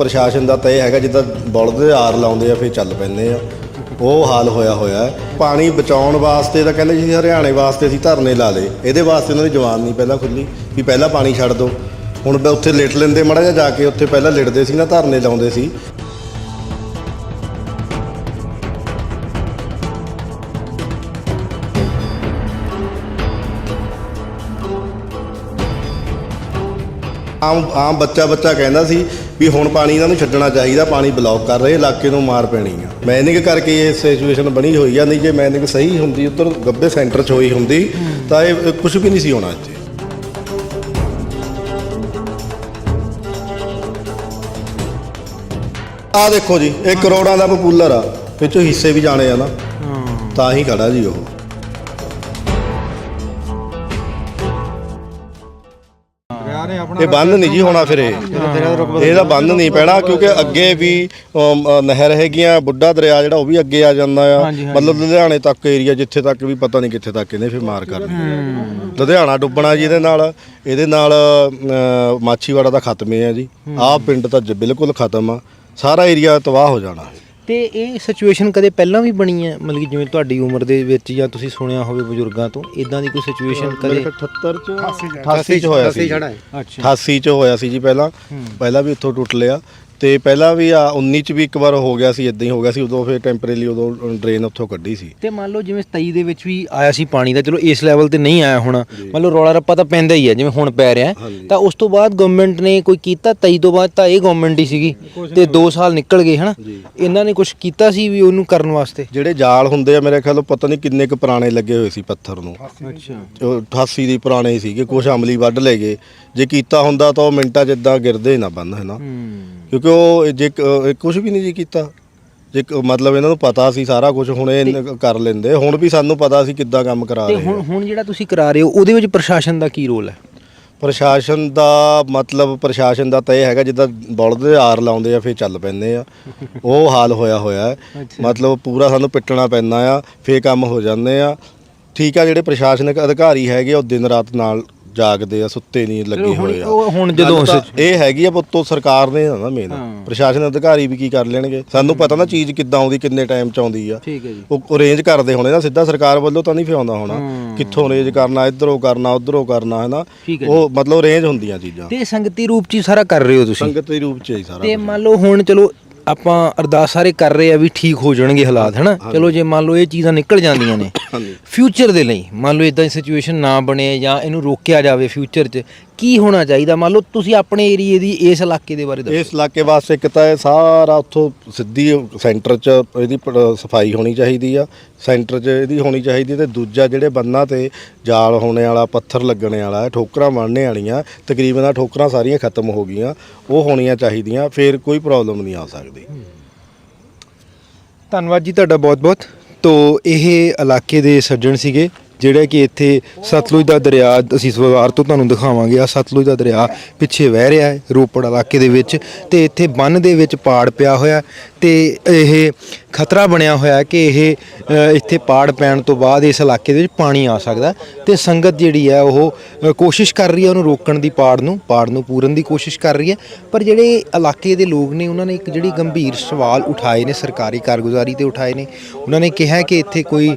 ਪ੍ਰਸ਼ਾਸਨ ਦਾ ਤਾਂ ਇਹ ਹੈਗਾ ਜਿੱਦਾਂ ਬਲਦ ਦੇ ਆਰ ਲਾਉਂਦੇ ਆ, ਫਿਰ ਚੱਲ ਪੈਂਦੇ ਆ। ਉਹ ਹਾਲ ਹੋਇਆ ਹੋਇਆ ਹੈ। ਪਾਣੀ ਬਚਾਉਣ ਵਾਸਤੇ ਤਾਂ ਕਹਿੰਦੇ ਜੀ ਹਰਿਆਣੇ ਵਾਸਤੇ ਅਸੀਂ ਧਰਨੇ ਲਾ ਲਏ। ਇਹਦੇ ਵਾਸਤੇ ਉਹਨਾਂ ਦੀ ਜਵਾਨ ਨਹੀਂ ਪਹਿਲਾਂ ਖੁੱਲੀ ਵੀ ਪਹਿਲਾਂ ਪਾਣੀ ਛੱਡ ਦਿਓ ਹੁਣ ਮੈਂ ਉੱਥੇ ਲਿਟ ਲੈਂਦੇ ਮੜਾ ਜਿਹਾ ਜਾ ਕੇ ਉੱਥੇ ਪਹਿਲਾਂ ਲਿਟਦੇ ਸੀ ਨਾ, ਧਰਨੇ ਲਾਉਂਦੇ ਸੀ। ਆਮ ਆਮ ਬੱਚਾ ਬੱਚਾ ਕਹਿੰਦਾ ਸੀ ਵੀ ਹੁਣ ਪਾਣੀ ਇਹਨਾਂ ਨੂੰ ਛੱਡਣਾ ਚਾਹੀਦਾ ਪਾਣੀ ਬਲੌਕ ਕਰ ਰਹੇ ਇਲਾਕੇ ਨੂੰ ਮਾਰ ਪੈਣੀ ਆ। ਮੈਨਿੰਗ ਕਰਕੇ ਇਹ ਸਿਚੁਏਸ਼ਨ ਬਣੀ ਹੋਈ ਆ ਨਹੀਂ ਜੇ ਮੈਨਿੰਗ ਸਹੀ ਹੁੰਦੀ ਉੱਧਰ ਗੱਬੇ ਸੈਂਟਰ 'ਚ ਹੋਈ ਹੁੰਦੀ ਤਾਂ ਇਹ ਕੁਝ ਵੀ ਨਹੀਂ ਸੀ ਹੋਣਾ ਇੱਥੇ। ਆ ਦੇਖੋ ਜੀ ਇਹ ਕਰੋੜਾਂ ਦਾ ਪਪੂਲਰ ਆ ਵਿੱਚੋਂ ਹਿੱਸੇ ਵੀ ਜਾਣੇ ਆ ਨਾ। ਤਾਂ ਹੀ ਖੜਾ ਜੀ ਉਹ। ਇਹ ਬੰਦ ਨਹੀਂ ਜੀ ਹੋਣਾ ਫਿਰ ਇਹ। ਇਹਦਾ ਬੰਦ ਨਹੀਂ ਪੈਣਾ ਕਿਉਂਕਿ ਅੱਗੇ ਵੀ ਅਮ, ਅ, ਨਹਿਰ ਹੈਗੀਆਂ ਬੁੱਢਾ ਦਰਿਆ ਜਿਹੜਾ ਉਹ ਵੀ ਅੱਗੇ ਆ ਜਾਂਦਾ ਆ। ਮਤਲਬ ਲੁਧਿਆਣੇ ਤੱਕ ਏਰੀਆ ਜਿੱਥੇ ਤੱਕ ਵੀ ਪਤਾ ਨਹੀਂ ਕਿੱਥੇ ਤੱਕ ਇਹਨੇ ਫਿਰ ਮਾਰ ਕਰਨੀ ਲੁਧਿਆਣਾ ਡੁੱਬਣਾ ਜੀ ਇਹਦੇ ਨਾਲ। ਇਹਦੇ ਨਾਲ ਅ, ਮਾਛੀਵਾੜਾ ਦਾ ਖਤਮ ਹੈ ਜੀ। ਆਹ ਪਿੰਡ ਤਾਂ ਜ- ਬਿਲਕੁਲ ਖਤਮ ਆ। ਸਾਰਾ ਏਰੀਆ ਤਬਾਹ ਹੋ ਜਾਣਾ। ਤੇ ਇਹ ਸਿਚੁਏਸ਼ਨ ਕਦੇ ਪਹਿਲਾਂ ਵੀ ਬਣੀ ਹੈ? ਮਤਲਬ ਕਿ ਜਿਵੇਂ ਤੁਹਾਡੀ ਉਮਰ ਦੇ ਵਿੱਚ ਜਾਂ ਤੁਸੀਂ ਸੁਣਿਆ ਹੋਵੇ ਬਜ਼ੁਰਗਾਂ ਤੋਂ ਇਦਾਂ ਦੀ ਕੋਈ ਸਿਚੁਏਸ਼ਨ ਕਦੇ? 78 ਚ 88 ਚ ਹੋਇਆ ਸੀ। ਅੱਛਾ 88 ਚ ਹੋਇਆ ਸੀ। ਜੀ ਪਹਿਲਾਂ। ਪਹਿਲਾਂ ਵੀ ਇੱਥੋਂ ਟੁੱਟ ਲਿਆ। ਤੇ ਪਹਿਲਾਂ ਵੀ ਆ 19 ਚ ਵੀ ਇੱਕ ਵਾਰ ਹੋ ਗਿਆ ਸੀ ਇਦਾਂ ਹੀ ਹੋ ਗਿਆ ਸੀ ਉਦੋਂ ਫਿਰ ਟੈਂਪਰੇਰੀ ਉਦੋਂ ਡਰੇਨ ਉੱਥੋਂ ਕੱਢੀ ਸੀ। ਤੇ ਮੰਨ ਲਓ ਜਿਵੇਂ 27 ਦੇ ਵਿੱਚ ਵੀ ਆਇਆ ਸੀ ਪਾਣੀ ਦਾ ਚਲੋ ਇਸ ਲੈਵਲ ਤੇ ਨਹੀਂ ਆਇਆ ਹੋਣਾ ਮੰਨ ਲਓ ਰੌਲਾ ਰੱਪਾ ਤਾਂ ਪੈਂਦਾ ਹੀ ਹੈ ਜਿਵੇਂ ਹੁਣ ਪੈ ਰਿਹਾ। ਤਾਂ ਉਸ ਤੋਂ ਬਾਅਦ ਗਵਰਨਮੈਂਟ ਨੇ ਕੋਈ ਕੀਤਾ 23 ਤੋਂ ਬਾਅਦ ਤਾਂ ਇਹ ਗਵਰਨਮੈਂਟ ਹੀ ਸੀਗੀ ਤੇ 2 ਸਾਲ ਨਿਕਲ ਗਏ ਹਨਾ। ਇਹਨਾਂ ਨੇ ਕੁਝ ਕੀਤਾ ਸੀ ਵੀ ਉਹਨੂੰ ਕਰਨ ਵਾਸਤੇ? ਜਿਹੜੇ ਜਾਲ ਹੁੰਦੇ ਆ ਮੇਰੇ ਖਿਆਲੋਂ ਪਤਾ ਨਹੀਂ ਕਿੰਨੇ ਕੁ ਪੁਰਾਣੇ ਲੱਗੇ ਹੋਏ ਸੀ ਪੱਥਰ ਨੂੰ। ਅੱਛਾ। ਉਹ 88 ਦੀ ਪੁਰਾਣੇ ਸੀਗੇ ਕੁਛ ਅਮਲੀ ਵੱਢ ਲੈ ਗਏ। ਜੇ ਕੀਤਾ ਹੁੰਦਾ ਤਾਂ ਉਹ ਮਿੰਟਾਂ 'ਚ ਇਦਾਂ ਗਿਰਦੇ ਨਾ ਬੰਨ ਹੈ। ਨਾ ਕਿਉਂਕਿ ਉਹ ਜੇ ਕੁਝ ਵੀ ਨਹੀਂ ਜੀ ਕੀਤਾ। ਜੇ ਮਤਲਬ ਇਹਨਾਂ ਨੂੰ ਪਤਾ ਸੀ ਸਾਰਾ ਕੁਝ ਹੁਣ ਇਹ ਕਰ ਲੈਂਦੇ। ਹੁਣ ਵੀ ਸਾਨੂੰ ਪਤਾ ਸੀ ਕਿੱਦਾਂ ਕੰਮ ਕਰਾ ਤੇ ਰਹੇ ਹੁਣ ਆ। ਹੁਣ ਜਿਹੜਾ ਤੁਸੀਂ ਕਰਾ ਰਹੇ ਹੋ ਉਹਦੇ ਵਿੱਚ ਪ੍ਰਸ਼ਾਸਨ ਦਾ ਕੀ ਰੋਲ ਹੈ? ਪ੍ਰਸ਼ਾਸਨ ਦਾ ਮਤਲਬ ਪ੍ਰਸ਼ਾਸਨ ਦਾ ਤਾਂ ਇਹ ਹੈਗਾ ਜਿੱਦਾਂ ਬਲਦ ਦੇ ਆਰ ਲਾਉਂਦੇ ਆ ਫਿਰ ਚੱਲ ਪੈਂਦੇ ਆ। ਉਹ ਹਾਲ ਹੋਇਆ ਹੋਇਆ। ਮਤਲਬ ਪੂਰਾ ਸਾਨੂੰ ਪਿੱਟਣਾ ਪੈਂਦਾ ਆ ਫੇਰ ਕੰਮ ਹੋ ਜਾਂਦੇ ਆ। ਠੀਕ ਆ ਜਿਹੜੇ ਪ੍ਰਸ਼ਾਸਨਿਕ ਅਧਿਕਾਰੀ ਹੈਗੇ ਉਹ ਦਿਨ ਰਾਤ ਨਾਲ ਜਾਗਦੇ ਆ ਸੁੱਤੇ ਨਹੀਂ ਲੱਗੇ ਹੋਏ ਆ। ਉਹ ਹੁਣ ਜਦੋਂ ਇਹ ਹੈਗੀ ਆ ਪੁੱਤੋ ਸਰਕਾਰ ਨੇ ਨਾ ਮੇਨ। ਪ੍ਰਸ਼ਾਸਨ ਅਧਿਕਾਰੀ ਵੀ ਕੀ ਕਰ ਲੈਣਗੇ? ਸਾਨੂੰ ਪਤਾ ਨਾ ਚੀਜ਼ ਕਿੱਦਾਂ ਆਉਂਦੀ ਕਿੰਨੇ ਟਾਈਮ ਚ ਆਉਂਦੀ ਆ। ਠੀਕ ਹੈ ਜੀ। ਉਹ ਅਰੇਂਜ ਕਰਦੇ ਹੋਣੇ ਨਾ ਸਿੱਧਾ ਸਰਕਾਰ ਵੱਲੋਂ ਤਾਂ ਨਹੀਂ ਫਿਰ ਆਉਂਦਾ ਹੋਣਾ। ਕਿੱਥੋਂ ਅਰੇਂਜ ਕਰਨਾ ਇਧਰੋਂ ਕਰਨਾ ਉਧਰੋਂ ਕਰਨਾ ਹੈ ਨਾ। ਉਹ ਮਤਲਬ ਅਰੇਂਜ ਹੁੰਦੀਆਂ ਚੀਜ਼ਾਂ। ਤੇ ਸੰਗਤੀ ਰੂਪ ਚ ਸਾਰਾ ਕਰ ਰਹੇ ਹੋ ਤੁਸੀਂ? ਸੰਗਤ ਰੂਪ ਚ ਹੀ ਸਾਰਾ ਤੇ। ਮੰਨ ਲਓ ਹੁਣ ਚਲੋ ਆਪਾਂ ਅਰਦਾਸ ਸਾਰੇ ਕਰ ਰਹੇ ਆ ਵੀ ਠੀਕ ਹੋ ਜਾਣਗੇ ਹਾਲਾਤ ਹਨਾ? ਚਲੋ ਜੇ ਮੰਨ ਲਓ ਇਹ ਚੀਜ਼ਾਂ ਨਿਕਲ ਜਾਂਦੀਆਂ ਨੇ ਫਿਊਚਰ ਦੇ ਲਈ ਮੰਨ ਲਓ ਇਦਾਂ ਦੀ ਸਿਚੁਏਸ਼ਨ ਨਾ ਬਣੇ ਜਾਂ ਇਹਨੂੰ ਰੋਕਿਆ ਜਾਵੇ ਫਿਊਚਰ 'ਚ ਕੀ ਹੋਣਾ ਚਾਹੀਦਾ? ਮੰਨ ਲਓ ਤੁਸੀਂ ਆਪਣੇ ਏਰੀਏ ਦੀ ਇਸ ਇਲਾਕੇ ਦੇ ਬਾਰੇ ਦੱਸੋ। ਇਸ ਇਲਾਕੇ ਵਾਸਤੇ ਇੱਕ ਤਾਂ ਇਹ ਸਾਰਾ ਉੱਥੋਂ ਸਿੱਧੀ ਸੈਂਟਰ 'ਚ ਇਹਦੀ ਪ- ਸਫ਼ਾਈ ਹੋਣੀ ਚਾਹੀਦੀ ਆ। ਸੈਂਟਰ 'ਚ ਇਹਦੀ ਹੋਣੀ ਚਾਹੀਦੀ ਤੇ ਦੂਜਾ ਜਿਹੜੇ ਬੰਨਾਂ ਤੇ ਜਾਲ ਹੋਣੇ ਵਾਲਾ ਪੱਥਰ ਲੱਗਣੇ ਵਾਲਾ ਠੋਕਰਾਂ ਬਣਨੇ ਵਾਲੀਆਂ ਤਕਰੀਬਨ ਆ ਠੋਕਰਾਂ ਸਾਰੀਆਂ ਖਤਮ ਹੋ ਗਈਆਂ। ਉਹ ਹੋਣੀਆਂ ਚਾਹੀਦੀਆਂ ਫਿਰ ਕੋਈ ਪ੍ਰੋਬਲਮ ਨਹੀਂ ਆ ਸਕਦੀ। ਧੰਨਵਾਦ ਜੀ ਤੁਹਾਡਾ ਬਹੁਤ-ਬਹੁਤ। ਤੋ ਇਹ ਇਲਾਕੇ ਦੇ ਸੱਜਣ ਸੀਗੇ। ਜਿਹੜਾ ਕਿ ਇੱਥੇ ਸਤਲੁਜ ਦਾ ਦਰਿਆ, ਅਸੀਂ ਸਵਾਰ ਤੋਂ ਤੁਹਾਨੂੰ ਦਿਖਾਵਾਂਗੇ ਆ ਸਤਲੁਜ ਦਾ ਦਰਿਆ ਪਿੱਛੇ ਵਹਿ ਰਿਹਾ ਹੈ, ਰੋਪੜ ਇਲਾਕੇ ਦੇ ਵਿੱਚ ਤੇ ਇੱਥੇ ਬੰਨ ਦੇ ਵਿੱਚ ਪਾੜ ਪਿਆ ਹੋਇਆ ਤੇ ਇਹ ਖਤਰਾ ਬਣਿਆ ਹੋਇਆ ਕਿ ਇਹ ਇੱਥੇ ਪਾੜ ਪੈਣ ਤੋਂ ਬਾਅਦ ਇਸ ਇਲਾਕੇ ਦੇ ਵਿੱਚ ਪਾਣੀ ਆ ਸਕਦਾ ਤੇ ਸੰਗਤ ਜਿਹੜੀ ਹੈ ਉਹ ਕੋਸ਼ਿਸ਼ ਕਰ ਰਹੀ ਹੈ ਉਹਨੂੰ ਰੋਕਣ ਦੀ ਪਾੜ ਨੂੰ ਪਾੜ ਨੂੰ ਪੂਰਨ ਦੀ ਕੋਸ਼ਿਸ਼ ਕਰ ਰਹੀ ਹੈ। ਪਰ ਜਿਹੜੇ ਇਲਾਕੇ ਦੇ ਲੋਕ ਨੇ, ਉਹਨਾਂ ਨੇ ਇੱਕ ਜਿਹੜੀ ਗੰਭੀਰ ਸਵਾਲ ਉਠਾਏ ਨੇ, ਸਰਕਾਰੀ ਕਾਰਗੁਜ਼ਾਰੀ ਤੇ ਉਠਾਏ ਨੇ। ਉਹਨਾਂ ਨੇ ਕਿਹਾ ਕਿ ਇੱਥੇ ਕੋਈ